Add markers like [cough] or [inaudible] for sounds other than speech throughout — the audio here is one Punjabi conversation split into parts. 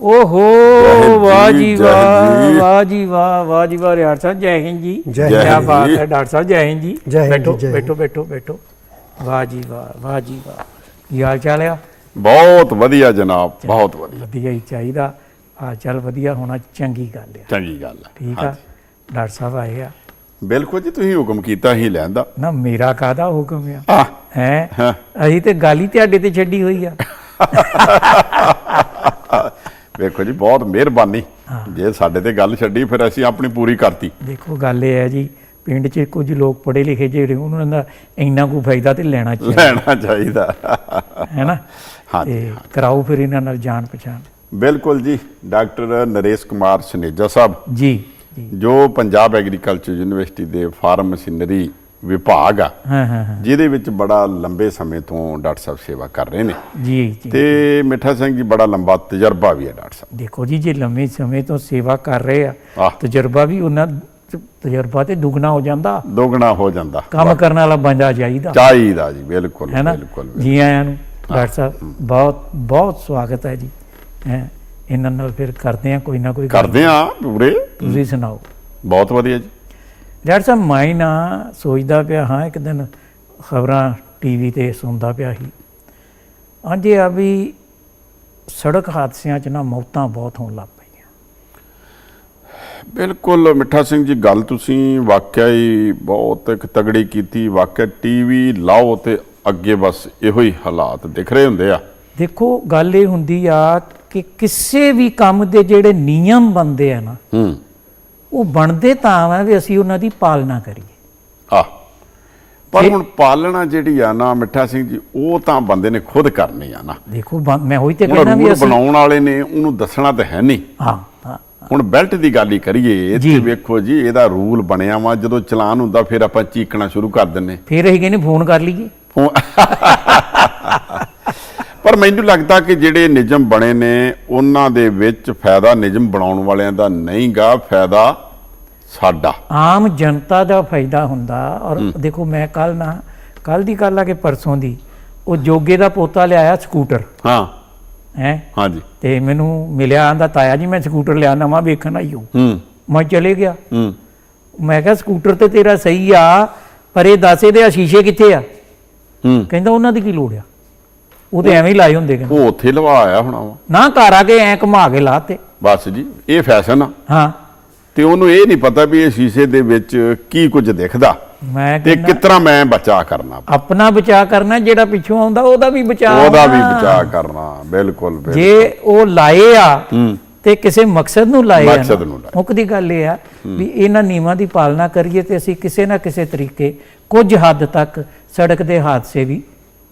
ਓਹੋ ਵਾਹ ਜੀ, ਵਾਹ। ਵਾਹ ਜੀ ਵਾਹ ਵਾਹ ਜੀ ਵਾਹ ਰਿਆੜ ਸਾਹਿਬ ਜੈ ਹਿੰਦ ਜੀ। ਜੈ ਹਿੰਦ। ਬਾਤ ਹੈ ਡਾਕਟਰ ਸਾਹਿਬ ਜੈ ਹਿੰਦ ਜੀ। ਬੈਠੋ। ਬੈਠੋ ਬੈਠੋ ਬੈਠੋ। ਵਾਹ ਜੀ ਵਾਹ ਵਾਹ ਜੀ ਵਾਹ। ਕੀ ਹਾਲ ਚਾਲ ਆ? ਬਹੁਤ ਵਧੀਆ ਜਨਾਬ ਬਹੁਤ ਵਧੀਆ। ਵਧੀਆ ਹੀ ਚਾਹੀਦਾ। ਆ ਚੱਲ ਵਧੀਆ ਹੋਣਾ ਚੰਗੀ ਗੱਲ ਆ। ਚੰਗੀ ਗੱਲ ਹੈ ਠੀਕ ਆ? ਡਾਕਟਰ ਸਾਹਿਬ ਆਏ ਆ। ਬਿਲਕੁਲ ਜੀ ਤੁਸੀਂ ਹੁਕਮ ਕੀਤਾ ਹੀ ਲੈਂਦਾ ਨਾ ਮੇਰਾ ਕਾਦਾ ਹੁਕਮ ਆ? ਆ ਹੈ? ਹਾਂ। ਅਸੀਂ ਤੇ ਗਾਲੀ ਤੁਹਾਡੇ ਤੇ ਛੱਡੀ ਹੋਈ ਆ। [laughs] ਵੇਖੋ ਜੀ ਬਹੁਤ ਮਿਹਰਬਾਨੀ। ਜੇ ਸਾਡੇ ਤੇ ਗੱਲ ਛੱਡੀ ਫਿਰ ਅਸੀਂ ਆਪਣੀ ਪੂਰੀ ਕਰਤੀ। ਦੇਖੋ ਗੱਲ ਇਹ ਹੈ ਜੀ ਪਿੰਡ 'ਚ ਕੁਝ ਲੋਕ ਪੜ੍ਹੇ ਲਿਖੇ ਜਿਹੜੇ ਉਹਨਾਂ ਦਾ ਇੰਨਾ ਕੁ ਫਾਇਦਾ ਤੇ ਲੈਣਾ ਚਾਹੀਦਾ। ਲੈਣਾ ਚਾਹੀਦਾ। ਹੈ ਨਾ? ਹਾਂਜੀ ਕਰਾਓ ਫਿਰ ਇਹਨਾਂ ਨਾਲ ਜਾਣ ਪਛਾਣ। ਬਿਲਕੁਲ ਜੀ ਡਾਕਟਰ ਨਰੇਸ਼ ਕੁਮਾਰ ਸਨੇਜਾ ਸਾਹਿਬ। ਜੀ। ਜੋ ਪੰਜਾਬ ਐਗਰੀਕਲਚਰ ਯੂਨੀਵਰਸਿਟੀ ਦੇ ਫਾਰਮ ਮਸ਼ੀਨਰੀ ਵਿਭਾਗ ਆ ਹਾਂ ਹਾਂ ਹਾਂ। ਜਿਹਦੇ ਵਿੱਚ ਬੜਾ ਲੰਬੇ ਸਮੇਂ ਤੋਂ ਡਾਕਟਰ ਸਾਹਿਬ ਸੇਵਾ ਕਰ ਰਹੇ ਨੇ। ਜੀ ਜੀ। ਤੇ ਮਿੱਠਾ ਸਿੰਘ ਜੀ ਬੜਾ ਲੰਬਾ ਤਜਰਬਾ ਵੀ ਹੈ ਡਾਕਟਰ ਸਾਹਿਬ। ਦੇਖੋ ਜੀ ਜੇ ਲੰਮੇ ਸਮੇਂ ਤੋਂ ਸੇਵਾ ਕਰ ਰਹੇ ਆ। ਤਜਰਬਾ ਵੀ ਉਹਨਾਂ ਤਜਰਬਾ ਤੇ ਦੁੱਗਣਾ ਹੋ ਜਾਂਦਾ। ਦੋਗਣਾ ਹੋ ਜਾਂਦਾ। ਕੰਮ ਕਰਨ ਵਾਲਾ ਬੰਦਾ ਚਾਹੀਦਾ। ਚਾਹੀਦਾ ਜੀ ਬਿਲਕੁਲ ਬਿਲਕੁਲ ਜੀ ਆਇਆਂ ਨੂੰ ਡਾਕਟਰ ਸਾਹਿਬ ਬਹੁਤ ਬਹੁਤ ਸਵਾਗਤ ਹੈ ਜੀ। ਇਹਨਾਂ ਨਾਲ ਫਿਰ ਕਰਦੇ ਆ ਕੋਈ ਨਾ ਕੋਈ। ਕਰਦੇ ਆ ਪੂਰੇ। ਤੁਸੀਂ ਸੁਣਾਓ। ਬਹੁਤ ਵਧੀਆ ਜੀ। ਡਾਕਟਰ ਸਾਹਿਬ ਮੈਂ ਨਾ ਸੋਚਦਾ ਪਿਆ ਹਾਂ ਇੱਕ ਦਿਨ ਖਬਰਾਂ ਟੀਵੀ ਤੇ ਸੁਣਦਾ ਪਿਆ ਸੀ। ਆਂਦੇ ਆ ਵੀ ਸੜਕ ਹਾਦਸਿਆਂ 'ਚ ਨਾ ਮੌਤਾਂ ਬਹੁਤ ਹੋਣ ਲੱਗ ਪਈਆਂ। ਬਿਲਕੁਲ ਮਿੱਠਾ ਸਿੰਘ ਜੀ ਗੱਲ ਤੁਸੀਂ ਵਾਕਿਆ ਹੀ ਬਹੁਤ ਇੱਕ ਤਗੜੀ ਕੀਤੀ। ਵਾਕਿਆ ਟੀਵੀ ਲਾਓ ਤੇ ਅੱਗੇ ਬਸ ਇਹੋ ਹੀ ਹਾਲਾਤ ਦਿਖ ਰਹੇ ਹੁੰਦੇ ਆ। ਦੇਖੋ ਗੱਲ ਇਹ ਹੁੰਦੀ ਆ ਕਿ ਕਿਸੇ ਵੀ ਕੰਮ ਦੇ ਜਿਹੜੇ ਨਿਯਮ ਬਣਦੇ ਆ ਨਾ ਹੂੰ। ਉਹ ਬਣਦੇ ਤਾਂ ਆ ਵੀ ਅਸੀਂ ਉਹਨਾਂ ਦੀ ਪਾਲਣਾ ਕਰੀਏ। ਆ ਪਰ ਹੁਣ ਪਾਲਣਾ ਜਿਹੜੀ ਆ ਨਾ ਮਿੱਠਾ ਸਿੰਘ ਜੀ ਉਹ ਤਾਂ ਬੰਦੇ ਨੇ ਖੁਦ ਕਰਨੀ ਆ ਨਾ। ਦੇਖੋ ਮੈਂ ਹੋਈ ਤੇ ਹੁਣ ਕਹਿੰਦਾ ਵੀ ਅਸੀਂ ਬਣਾਉਣ ਵਾਲੇ ਨੇ ਉਹਨੂੰ ਦੱਸਣਾ ਤਾਂ ਹੈ ਨਹੀਂ। ਹਾਂ ਹੁਣ ਬੈਲਟ ਦੀ ਗੱਲ ਹੀ ਕਰੀਏ। ਇੱਥੇ ਵੇਖੋ ਜੀ ਇਹਦਾ ਰੂਲ ਬਣਿਆ ਵਾ ਜਦੋਂ ਚਲਾਨ ਹੁੰਦਾ ਫਿਰ ਆਪਾਂ ਚੀਕਣਾ ਸ਼ੁਰੂ ਕਰ ਦਿੰਨੇ। ਫਿਰ ਅਸੀਂ ਕਹਿੰਦੇ ਫੋਨ ਕਰ ਲਈਏ। ਪਰ ਮੈਨੂੰ ਲੱਗਦਾ ਕਿ ਜਿਹੜੇ ਨਿਯਮ ਬਣੇ ਨੇ ਉਹਨਾਂ ਦੇ ਵਿੱਚ ਫਾਇਦਾ ਨਿਯਮ ਬਣਾਉਣ ਵਾਲਿਆਂ ਦਾ ਨਹੀਂਗਾ ਫਾਇਦਾ ਸਾਡਾ। ਆਮ ਜਨਤਾ ਦਾ ਫਾਇਦਾ ਹੁੰਦਾ ਔਰ ਦੇਖੋ ਮੈਂ ਕੱਲ ਨਾ ਕੱਲ ਦੀ ਗੱਲ ਆ ਕਿ ਪਰਸੋਂ ਦੀ ਉਹ ਜੋਗੇ ਦਾ ਪੋਤਾ ਲਿਆਇਆ ਸਕੂਟਰ। ਹਾਂ। ਹੈ? ਹਾਂਜੀ। ਤੇ ਮੈਨੂੰ ਮਿਲਿਆ ਆਂਦਾ ਤਾਇਆ ਜੀ ਮੈਂ ਸਕੂਟਰ ਲਿਆ ਨਵਾਂ ਵੇਖਣ ਆਈ ਹੂੰ ਹੂੰ। ਮੈਂ ਚਲੇ ਗਿਆ? ਹੂੰ। ਮੈਂ ਕਿਹਾ ਸਕੂਟਰ ਤੇ ਤੇਰਾ ਸਹੀ ਆ ਪਰ ਇਹ ਦੱਸ ਇਹਦੇ ਆ ਸ਼ੀਸ਼ੇ ਕਿੱਥੇ ਆ? ਹੂੰ। ਕਹਿੰਦਾ ਉਹਨਾਂ ਦੀ ਕੀ ਲੋੜ ਆ? ਉਹ ਤੇ ਐਵੇਂ ਹੀ ਲਾਏ ਹੁੰਦੇ ਕਹਿੰਦਾ। ਉਹ ਉੱਥੇ ਲਵਾ ਆਇਆ ਹੋਣਾ ਵਾ। ਨਾ ਘਰ ਆ ਕੇ ਐ ਘੁਮਾ ਕੇ ਲਾਤੇ। ਬਸ ਜੀ ਇਹ ਫੈਸ਼ਨ ਆ। ਹਾਂ। ਤੇ ਉਹਨੂੰ ਇਹ ਨਹੀਂ ਪਤਾ ਵੀ ਇਹ ਸ਼ੀਸ਼ੇ ਦੇ ਵਿੱਚ ਕੀ ਕੁਝ ਦਿਖਦਾ ਮੈਂ ਤੇ ਕਹਿੰਦਾ ਕਿਤਨਾ ਮੈਂ ਬਚਾ ਕਰਨਾ। ਆਪਣਾ ਬਚਾਅ ਕਰਨਾ ਜਿਹੜਾ ਪਿੱਛੋਂ ਆਉਂਦਾ ਉਹਦਾ ਵੀ ਬਚਾਅ ਉਹਦਾ ਵੀ। ਬਚਾ ਕਰਨਾ ਬਿਲਕੁਲ ਬਿਲਕੁਲ। ਜੇ ਉਹ ਲਾਏ ਆ ਤੇ ਕਿਸੇ ਮਕਸਦ ਨੂੰ ਲਾਏ ਆ ਮਕਸਦ ਨਾ, ਨੂੰ ਲਾਏ। ਮੁੱਖ ਦੀ ਗੱਲ ਇਹ ਆ ਵੀ ਇਹਨਾਂ ਨਿਯਮਾਂ ਦੀ ਪਾਲਣਾ ਕਰੀਏ ਤੇ ਅਸੀਂ ਕਿਸੇ ਨਾ ਕਿਸੇ ਤਰੀਕੇ ਕੁਝ ਹੱਦ ਤੱਕ ਸੜਕ ਦੇ ਹਾਦਸੇ ਵੀ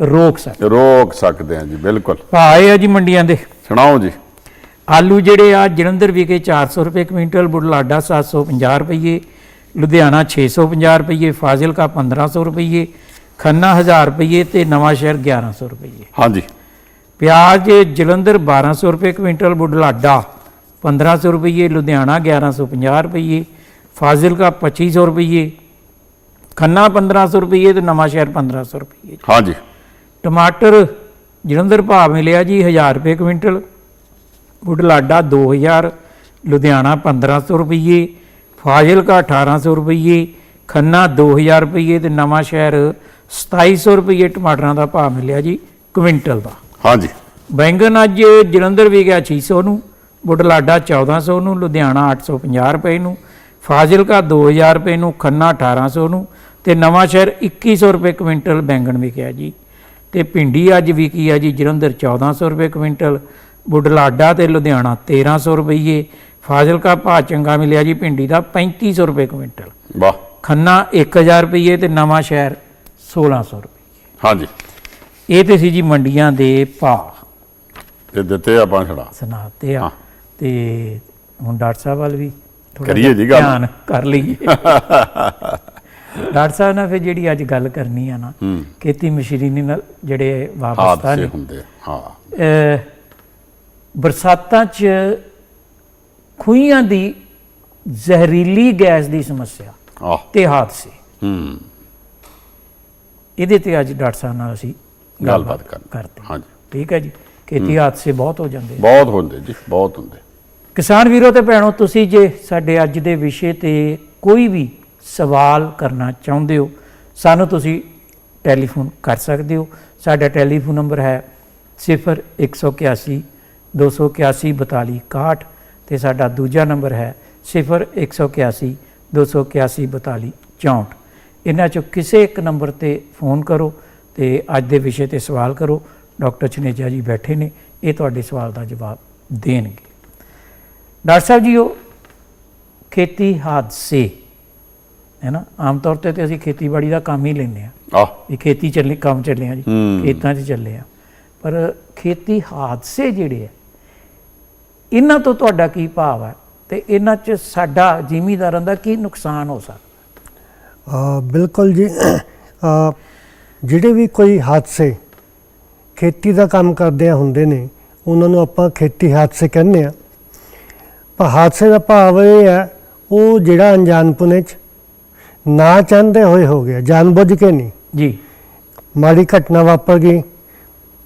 ਰੋਕ ਸਕਦੇ ਰੋਕ ਸਕਦੇ ਆ ਜੀ ਬਿਲਕੁਲ। ਭਾਏ ਆ ਜੀ ਮੰਡੀਆਂ ਦੇ। ਸੁਣਾਓ ਜੀ। ਆਲੂ ਜਿਹੜੇ ਆ ਜਲੰਧਰ ਵਿਕੇ 400 ਰੁਪਏ ਕੁਇੰਟਲ ਬੁਢਲਾਡਾ 750 ਰੁਪਏ ਲੁਧਿਆਣਾ 650 ਰੁਪਏ ਫਾਜ਼ਿਲਕਾ 1500 ਰੁਪਏ ਖੰਨਾ 1000 ਰੁਪਏ ਤੇ ਨਵਾਂ ਸ਼ਹਿਰ 1100 ਰੁਪਏ ਹਾਂਜੀ। ਪਿਆਜ਼ ਜਲੰਧਰ 1200 ਰੁਪਏ ਕੁਇੰਟਲ ਬੁਢਲਾਡਾ 1500 ਰੁਪਏ ਲੁਧਿਆਣਾ 1150 ਰੁਪਏ ਫਾਜ਼ਿਲਕਾ 2500 ਰੁਪਏ ਖੰਨਾ 1500 ਰੁਪਏ ਤੇ ਨਵਾਂ ਸ਼ਹਿਰ 1500 ਰੁਪਏ ਹਾਂਜੀ। ਟਮਾਟਰ ਜਲੰਧਰ ਭਾਅ ਮਿਲਿਆ ਜੀ 1000 ਰੁਪਏ ਕੁਇੰਟਲ ਬੁਢਲਾਡਾ 2000 ਲੁਧਿਆਣਾ 1500 ਰੁਪਏ ਫਾਜ਼ਿਲਕਾ 1800 ਰੁਪਏ ਖੰਨਾ 2000 ਰੁਪਏ ਤੇ ਨਵਾਂ ਸ਼ਹਿਰ 2700 ਰੁਪਏ ਟਮਾਟਰਾਂ ਦਾ ਭਾਅ ਮਿਲਿਆ ਜੀ ਕੁਇੰਟਲ ਦਾ। ਹਾਂਜੀ। ਬੈਂਗਨ ਅੱਜ ਜਲੰਧਰ ਵੀ ਗਿਆ 600 ਨੂੰ ਬੁਢਲਾਡਾ 1400 ਨੂੰ ਲੁਧਿਆਣਾ 850 ਰੁਪਏ ਨੂੰ ਫਾਜ਼ਿਲਕਾ 2000 ਰੁਪਏ ਨੂੰ ਖੰਨਾ 1800 ਨੂੰ ਤੇ ਨਵਾਂ ਸ਼ਹਿਰ 2100 ਰੁਪਏ ਕੁਇੰਟਲ ਬੈਂਗਣ ਵਿਕਿਆ ਜੀ। ਤੇ ਭਿੰਡੀ ਅੱਜ ਵਿਕੀ ਆ ਜੀ ਜਲੰਧਰ 1400 ਰੁਪਏ ਕੁਇੰਟਲ ਬੁਢਲਾਡਾ ਤੇ ਲੁਧਿਆਣਾ 1300 ਰੁਪਏ ਫਾਜ਼ਿਲਕਾ ਭਾਅ ਚੰਗਾ ਮਿਲਿਆ ਜੀ ਭਿੰਡੀ ਦਾ 3500 ਰੁਪਏ ਕੁਇੰਟਲ। ਵਾਹ। ਖੰਨਾ 1000 ਰੁਪਏ ਤੇ ਨਵਾਂ ਸ਼ਹਿਰ 1600 ਰੁਪਏ ਹਾਂਜੀ। ਇਹ ਤੇ ਸੀ ਜੀ ਮੰਡੀਆਂ ਦੇ ਭਾਅ। ਇਹ ਦਿੱਤੇ ਆਪਾਂ ਛੜਾ ਸੁਣਾਤੇ ਆ। ਤੇ ਹੁਣ ਡਾਕਟਰ ਸਾਹਿਬ ਵੱਲ ਵੀ ਕਰੀਏ ਜਿਹਾ ਜੀ ਗੱਲ। ਧਿਆਨ ਕਰ ਲਈਏ। [laughs] ਡਾਕਟਰ ਸਾਹਿਬ ਨਾਲ ਫਿਰ ਜਿਹੜੀ ਅੱਜ ਗੱਲ ਕਰਨੀ ਆ ਨਾ ਖੇਤੀ ਮਸ਼ੀਨਰੀ ਨਾਲ ਜਿਹੜੇ ਵਾਪਸਤਾ ਨੇ ਹੁੰਦੇ ਹਾਂ। ਬਰਸਾਤਾਂ 'ਚ ਖੂਹੀਆਂ ਦੀ ਜ਼ਹਿਰੀਲੀ ਗੈਸ ਦੀ ਸਮੱਸਿਆ ਤੇ ਹਾਦਸੇ। ਹੂੰ। ਇਹਦੇ ਤੇ ਅੱਜ ਡਾਕਟਰ ਸਾਹਿਬ ਨਾਲ ਅਸੀਂ ਗੱਲਬਾਤ। ਕਰਦੇ ਹਾਂ। ਹਾਂਜੀ। ਠੀਕ ਹੈ ਜੀ? ਖੇਤੀ ਹਾਦਸੇ ਬਹੁਤ ਹੋ ਜਾਂਦੇ ਬਹੁਤ ਹੁੰਦੇ ਜੀ ਬਹੁਤ ਹੁੰਦੇ। ਕਿਸਾਨ ਵੀਰੋ ਤੇ ਭੈਣੋ ਤੁਸੀਂ ਜੇ ਸਾਡੇ ਅੱਜ ਦੇ ਵਿਸ਼ੇ ਤੇ ਕੋਈ ਵੀ ਸਵਾਲ ਕਰਨਾ ਚਾਹੁੰਦੇ ਹੋ, ਸਾਨੂੰ ਤੁਸੀਂ ਟੈਲੀਫੋਨ ਕਰ ਸਕਦੇ ਹੋ। ਸਾਡਾ ਟੈਲੀਫੋਨ ਨੰਬਰ ਹੈ 0181 281 42 61 ਤੇ ਸਾਡਾ ਦੂਜਾ ਨੰਬਰ ਹੈ 0181 281 42 64 ਇਹਨਾਂ ਚੋਂ ਕਿਸੇ ਇੱਕ ਨੰਬਰ ਤੇ ਫੋਨ ਕਰੋ ਤੇ ਅੱਜ ਦੇ ਵਿਸ਼ੇ ਤੇ ਸਵਾਲ ਕਰੋ। ਡਾਕਟਰ ਚਨੇਜਾ ਜੀ ਬੈਠੇ ਨੇ, ਇਹ ਤੁਹਾਡੇ ਸਵਾਲ ਦਾ ਜਵਾਬ ਦੇਣਗੇ। ਡਾਕਟਰ ਸਾਹਿਬ ਜੀ ਉਹ ਖੇਤੀ ਹਾਦਸੇ ਹੈ ਨਾ ਆਮ ਤੌਰ ਤੇ ਤੇ ਅਸੀਂ ਖੇਤੀਬਾੜੀ ਦਾ ਕੰਮ ਹੀ ਲੈਂਦੇ ਆ ਆਹ। ਵੀ ਖੇਤੀ ਚੱਲੇ ਕੰਮ ਚੱਲੇ ਆ ਜੀ। ਖੇਤਾਂ 'ਚ ਚੱਲੇ ਆ ਪਰ ਖੇਤੀ ਹਾਦਸੇ ਜਿਹੜੇ ਆ ਇਹਨਾਂ ਤੋਂ ਤੁਹਾਡਾ ਕੀ ਭਾਵ ਹੈ? ਤੇ ਇਹਨਾਂ 'ਚ ਸਾਡਾ ਜ਼ਿਮੀਦਾਰਾਂ ਦਾ ਕੀ ਨੁਕਸਾਨ ਹੋ ਸਕਦਾ? ਬਿਲਕੁਲ ਜੀ। ਜਿਹੜੇ ਵੀ ਕੋਈ ਹਾਦਸੇ ਖੇਤੀ ਦਾ ਕੰਮ ਕਰਦੇ ਆ ਹੁੰਦੇ ਨੇ ਉਹਨਾਂ ਨੂੰ ਆਪਾਂ ਖੇਤੀ ਹਾਦਸੇ ਕਹਿੰਦੇ ਆ ਪਰ ਹਾਦਸੇ ਦਾ ਭਾਵ ਇਹ ਹੈ ਉਹ ਜਿਹੜਾ ਅਣਜਾਣਪੁਣੇ ਚ ਨਾ ਚਾਹੁੰਦੇ ਹੋਏ ਹੋ ਗਿਆ ਜਾਣਬੁੱਝ ਕੇ ਨਹੀਂ। ਜੀ। ਮਾੜੀ ਘਟਨਾ ਵਾਪਰ ਗਈ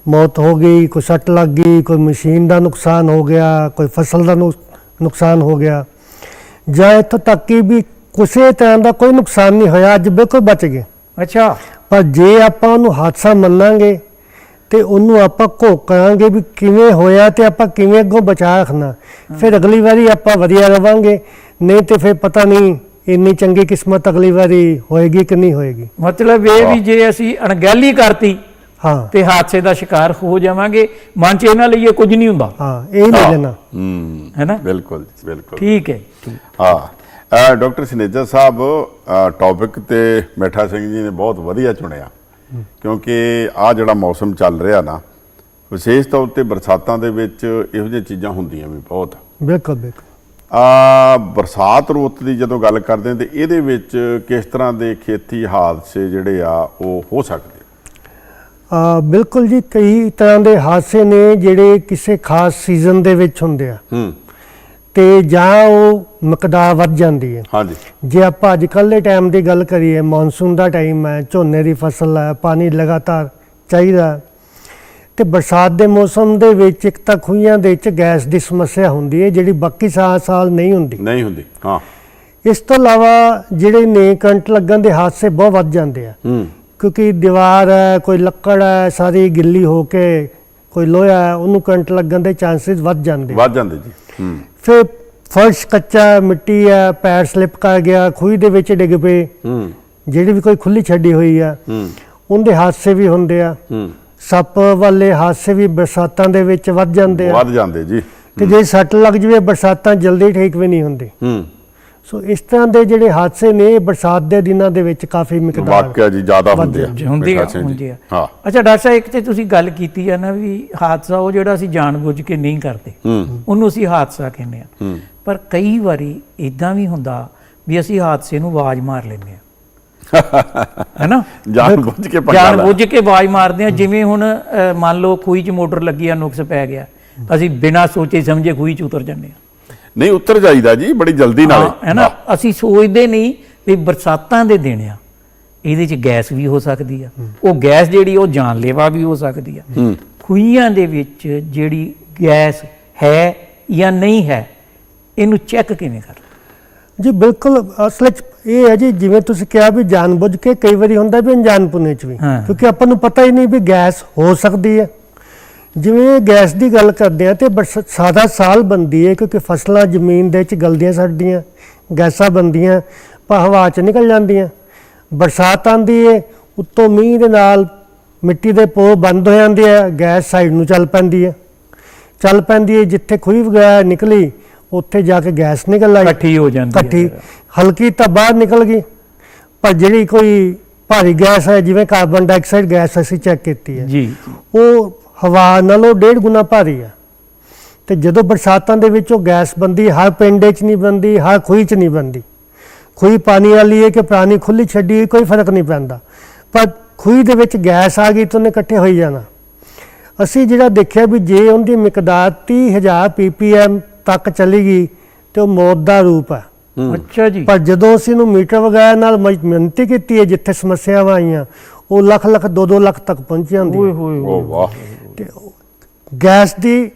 ਮੌਤ ਹੋ ਗਈ ਕੋਈ ਸੱਟ ਲੱਗ ਗਈ ਕੋਈ ਮਸ਼ੀਨ ਦਾ ਨੁਕਸਾਨ ਹੋ ਗਿਆ ਕੋਈ ਫਸਲ ਦਾ ਨੁਕ- ਨੁਕਸਾਨ ਹੋ ਗਿਆ। ਜਾਂ ਇੱਥੋਂ ਤੱਕ ਕਿ ਵੀ ਕਿਸੇ ਤਰ੍ਹਾਂ ਦਾ ਕੋਈ ਨੁਕਸਾਨ ਨਹੀਂ ਹੋਇਆ ਅੱਜ ਬਿਲਕੁਲ ਬਚ ਗਏ। ਅੱਛਾ। ਪਰ ਜੇ ਆਪਾਂ ਉਹਨੂੰ ਹਾਦਸਾ ਮੰਨਾਂਗੇ ਤੇ ਉਹਨੂੰ ਆਪਾਂ ਘੋਕਾਂਗੇ ਵੀ ਕਿਵੇਂ ਹੋਇਆ ਤੇ ਆਪਾਂ ਕਿਵੇਂ ਅੱਗੋਂ ਬਚਾ ਰੱਖਣਾ। ਫਿਰ ਅਗਲੀ ਵਾਰੀ ਆਪਾਂ ਵਧੀਆ ਰਵਾਂਗੇ ਨਹੀਂ ਤੇ ਫਿਰ ਪਤਾ ਨਹੀਂ ਇੰਨੀ ਚੰਗੀ ਕਿਸਮਤ ਅਗਲੀ ਵਾਰੀ ਹੋਏਗੀ ਕਿ ਨਹੀਂ ਹੋਏਗੀ? ਮਤਲਬ ਇਹ ਵੀ ਜੇ ਅਸੀਂ ਅਣਗਹਿਲੀ ਕਰਤੀ ਹਾਂ। ਤੇ ਹਾਦਸੇ ਦਾ ਸ਼ਿਕਾਰ ਹੋ ਜਾਵਾਂਗੇ ਮਨ 'ਚ ਇਹਨਾਂ ਲਈ ਇਹ ਕੁਝ ਨਹੀਂ ਹੁੰਦਾ। ਹਾਂ ਇਹ ਨਹੀਂ ਲੈਣਾ ਹੂੰ ਹੈ ਨਾ ਬਿਲਕੁਲ ਬਿਲਕੁਲ। ਠੀਕ ਹੈ। ਹਾਂ। ਡਾਕਟਰ ਸਨੇਜਾ ਸਾਹਿਬ ਟੌਪਿਕ ਤੇ ਮੈਠਾ ਸਿੰਘ ਜੀ ਨੇ ਬਹੁਤ ਵਧੀਆ ਚੁਣਿਆ। ਕਿਉਂਕਿ ਆ ਜਿਹੜਾ ਮੌਸਮ ਚੱਲ ਰਿਹਾ ਨਾ ਵਿਸ਼ੇਸ਼ ਤੌਰ ਤੇ ਬਰਸਾਤਾਂ ਦੇ ਵਿੱਚ ਇਹੋ ਜਿਹੀਆਂ ਚੀਜ਼ਾਂ ਹੁੰਦੀਆਂ ਵੀ ਬਹੁਤ। ਬਿਲਕੁਲ ਬਿਲਕੁਲ। ਆ ਬਰਸਾਤ ਰੁੱਤ ਦੀ ਜਦੋਂ ਗੱਲ ਕਰਦੇ ਹਾਂ ਤੇ ਇਹਦੇ ਵਿੱਚ ਕਿਸ ਤਰ੍ਹਾਂ ਦੇ ਖੇਤੀ ਹਾਦਸੇ ਜਿਹੜੇ ਆ ਉਹ ਹੋ ਸਕਦੇ? ਆ ਬਿਲਕੁਲ ਜੀ ਕਈ ਤਰ੍ਹਾਂ ਦੇ ਹਾਦਸੇ ਨੇ ਜਿਹੜੇ ਕਿਸੇ ਖਾਸ ਸੀਜ਼ਨ ਦੇ ਵਿੱਚ ਹੁੰਦੇ ਆ। ਹੂੰ। ਤੇ ਜਾਂ ਉਹ ਮਕਦਾਰ ਵੱਧ ਜਾਂਦੀ ਹੈ। ਹਾਂਜੀ। ਜੇ ਆਪਾਂ ਅੱਜ ਕੱਲ੍ਹ ਦੇ ਟਾਈਮ ਦੀ ਗੱਲ ਕਰੀਏ ਮੌਨਸੂਨ ਦਾ ਟਾਈਮ ਹੈ ਝੋਨੇ ਦੀ ਫਸਲ ਹੈ ਪਾਣੀ ਲਗਾਤਾਰ ਚਾਹੀਦਾ। ਤੇ ਬਰਸਾਤ ਦੇ ਮੌਸਮ ਦੇ ਵਿੱਚ ਇੱਕ ਤਾਂ ਖੂਹੀਆਂ ਦੇ ਵਿੱਚ ਗੈਸ ਦੀ ਸਮੱਸਿਆ ਹੁੰਦੀ ਹੈ ਜਿਹੜੀ ਬਾਕੀ ਸਾਲ ਸਾਲ ਨਹੀਂ ਹੁੰਦੀ। ਨਹੀਂ ਹੁੰਦੀ ਹਾਂ। ਇਸ ਤੋਂ ਇਲਾਵਾ ਜਿਹੜੇ ਨੇ ਕਰੰਟ ਲੱਗਣ ਦੇ ਹਾਦਸੇ ਬਹੁਤ ਵੱਧ ਜਾਂਦੇ ਆ। ਕਿਉਂਕਿ ਦੀਵਾਰ ਹੈ ਕੋਈ ਲੱਕੜ ਹੈ ਸਾਰੀ ਗਿੱਲੀ ਹੋ ਕੇ ਕੋਈ ਲੋਹਾ ਹੈ ਉਹਨੂੰ ਕਰੰਟ ਲੱਗਣ ਦੇ ਚਾਂਸਸ ਵੱਧ ਜਾਂਦੇ। ਵੱਧ ਜਾਂਦੇ ਜੀ ਹੂੰ। ਫਿਰ ਫਰਸ਼ ਕੱਚਾ ਮਿੱਟੀ ਹੈ ਪੈਰ ਸਲਿਪ ਕਰ ਗਿਆ ਖੂਹੀ ਦੇ ਵਿੱਚ ਡਿੱਗ ਪਏ। ਹੂੰ। ਜਿਹੜੀ ਵੀ ਕੋਈ ਖੁੱਲੀ ਛੱਡੀ ਹੋਈ ਆ ਹੂੰ। ਉਹਦੇ ਹਾਦਸੇ ਵੀ ਹੁੰਦੇ ਆ। ਹੂੰ। ਸੱਪ ਵਾਲੇ ਹਾਦਸੇ ਵੀ ਬਰਸਾਤਾਂ ਦੇ ਵਿੱਚ ਵੱਧ ਜਾਂਦੇ ਆ। ਵੱਧ ਜਾਂਦੇ ਜੀ। ਤੇ ਜੇ ਸੱਟ ਲੱਗ ਜਵੇ ਬਰਸਾਤਾਂ ਜਲਦੀ ਠੀਕ ਵੀ ਨਹੀਂ ਹੁੰਦੀ। ਹੂੰ। ਸੋ ਇਸ ਤਰ੍ਹਾਂ ਦੇ ਜਿਹੜੇ ਹਾਦਸੇ ਨੇ ਇਹ ਬਰਸਾਤ ਦੇ ਦਿਨਾਂ ਦੇ ਵਿੱਚ ਕਾਫੀ ਮਿਕਦਾਰ ਵਾਕਿਆ ਜੀ ਜ਼ਿਆਦਾ ਹੁੰਦੇ ਆ। ਹੁੰਦੀ ਆ। ਹੁੰਦੀ ਹਾਂ। ਅੱਛਾ ਡਾਕਟਰ ਸਾਹਿਬ ਇੱਕ ਤੇ ਤੁਸੀਂ ਗੱਲ ਕੀਤੀ ਆ ਨਾ ਵੀ ਹਾਦਸਾ ਉਹ ਜਿਹੜਾ ਅਸੀਂ ਜਾਣਬੁੱਝ ਕੇ ਨਹੀਂ ਕਰਦੇ। ਹੂੰ। ਉਹਨੂੰ ਅਸੀਂ ਹਾਦਸਾ ਕਹਿੰਦੇ ਆ। ਹੂੰ। ਪਰ ਕਈ ਵਾਰੀ ਇਦਾਂ ਵੀ ਹੁੰਦਾ ਵੀ ਅਸੀਂ ਹਾਦਸੇ ਨੂੰ ਆਵਾਜ਼ ਮਾਰ ਲੈਂਦੇ ਆ। ਹੈਨਾ? ਜਾਣ ਬੁੱਝ ਕੇ ਪੰਗਾ ਜਾਣ ਬੁੱਝ ਕੇ ਆਵਾਜ਼ ਮਾਰਦੇ ਆ ਜਿਵੇਂ ਹੁਣ ਮੰਨ ਲਓ ਖੂਹੀ 'ਚ ਮੋਟਰ ਲੱਗੀ ਆ ਨੁਕਸ ਪੈ ਗਿਆ। ਅਸੀਂ ਬਿਨਾਂ ਸੋਚੇ ਸਮਝੇ ਖੂਹੀ 'ਚ ਉਤਰ ਜਾਂਦੇ ਆ। ਨਹੀਂ ਉੱਤਰ ਜਾਈਦਾ ਜੀ ਬੜੀ ਜਲਦੀ ਹਾਂ, ਨਾਲ। ਹੈ। ਨਾ ਅਸੀਂ ਸੋਚਦੇ ਨਹੀਂ ਵੀ ਬਰਸਾਤਾਂ ਦੇ ਦਿਨ ਆ ਇਹਦੇ 'ਚ ਗੈਸ ਵੀ ਹੋ ਸਕਦੀ ਆ। ਉਹ ਗੈਸ ਜਿਹੜੀ ਉਹ ਜਾਨਲੇਵਾ ਵੀ ਹੋ ਸਕਦੀ ਆ। ਖੂਹੀਆਂ ਦੇ ਵਿੱਚ ਜਿਹੜੀ ਗੈਸ ਹੈ ਜਾਂ ਨਹੀਂ ਹੈ ਇਹਨੂੰ ਚੈੱਕ ਕਿਵੇਂ ਕਰ ਜੀ ਬਿਲਕੁਲ ਅਸਲ 'ਚ ਇਹ ਹੈ ਜੀ ਜਿਵੇਂ ਤੁਸੀਂ ਕਿਹਾ ਵੀ ਜਾਣਬੁੱਝ ਕੇ ਕਈ ਵਾਰੀ ਹੁੰਦਾ ਵੀ ਅਣਜਾਣਪੁਣੇ ਚ ਵੀ। ਕਿਉਂਕਿ ਆਪਾਂ ਨੂੰ ਪਤਾ ਹੀ ਨਹੀਂ ਵੀ ਗੈਸ ਹੋ ਸਕਦੀ ਹੈ। ਜਿਵੇਂ ਗੈਸ ਦੀ ਗੱਲ ਕਰਦੇ ਆ ਤੇ ਸਾਦਾ ਸਾਲ ਬੰਦੀ ਹੈ ਕਿਉਂਕਿ ਫਸਲਾਂ ਜ਼ਮੀਨ ਦੇ ਵਿੱਚ ਗਲਦੀਆਂ ਛੱਡਦੀਆਂ ਗੈਸਾਂ ਬੰਦੀਆਂ ਪਰ ਹਵਾ ਚ ਨਿਕਲ ਜਾਂਦੀਆਂ। ਬਰਸਾਤ ਆਂਦੀ ਹੈ ਉੱਤੋਂ ਮੀਂਹ ਦੇ ਨਾਲ ਮਿੱਟੀ ਦੇ ਪੋ ਬੰਦ ਹੋ ਜਾਂਦੇ ਆ ਗੈਸ ਸਾਈਡ ਨੂੰ ਚੱਲ ਪੈਂਦੀ ਹੈ। ਚੱਲ ਪੈਂਦੀ ਹੈ ਜਿੱਥੇ ਖੂਹੀ ਵਗੈਰਾ ਨਿਕਲੀ ਉੱਥੇ ਜਾ ਕੇ ਗੈਸ ਨਿਕਲ ਆਈ। ਇਕੱਠੀ ਹੋ ਜਾਂਦੀ ਹੈ ਇਕੱਠੀ। ਹਲਕੀ ਤਾਂ ਬਾਹਰ ਨਿਕਲ ਗਈ। ਪਰ ਜਿਹੜੀ ਕੋਈ ਭਾਰੀ ਗੈਸ ਹੈ ਜਿਵੇਂ ਕਾਰਬਨ ਡਾਈਆਕਸਾਈਡ ਗੈਸ ਅਸੀਂ ਚੈੱਕ ਕੀਤੀ ਹੈ ਜੀ। ਉਹ ਹਵਾ ਨਾਲੋਂ ਡੇਢ ਗੁਣਾ ਭਾਰੀ ਹੈ। ਤੇ ਜਦੋਂ ਬਰਸਾਤਾਂ ਦੇ ਵਿੱਚ ਉਹ ਗੈਸ ਬੰਦੀ ਹਰ ਪਿੰਡ 'ਚ ਨਹੀਂ ਬੰਦੀ ਹਰ ਖੂਹੀ 'ਚ ਨਹੀਂ ਬੰਦੀ ਖੂਹੀ ਪਾਣੀ ਵਾਲੀ ਹੈ ਕਿ ਪੁਰਾਣੀ ਖੁੱਲੀ ਛੱਡੀ ਕੋਈ ਫ਼ਰਕ ਨਹੀਂ ਪੈਂਦਾ। ਪਰ ਖੂਹੀ ਦੇ ਵਿੱਚ ਗੈਸ ਆ ਗਈ ਤਾਂ ਉਹਨੇ ਇਕੱਠੇ ਹੋਈ ਜਾਣਾ। ਅਸੀਂ ਜਿਹੜਾ ਦੇਖਿਆ ਵੀ ਜੇ ਉਹਦੀ ਮਿਕਦਾਰ 30000 ppm ਤੱਕ ਚਲੀ ਗਈ ਤੇ ਉਹ ਮੌਤ ਦਾ ਰੂਪ ਹੈ। ਅੱਛਾ ਜੀ। ਪਰ ਜਦੋਂ ਅਸੀਂ ਨੂੰ ਮੀਟਰ ਵਗੈਰਾ ਨਾਲ ਮਿਹਨਤੀ ਕੀਤੀ ਹੈ ਜਿੱਥੇ ਸਮੱਸਿਆਵਾਂ ਆਈਆਂ ਉਹ ਲੱਖ ਲੱਖ 2-2 ਲੱਖ ਤੱਕ ਪਹੁੰਚ ਜਾਂਦੀ ਓਏ ਹੋਏ ਓ ਹੋਏ ਵਾਹ ਗੈਸ ਦੀ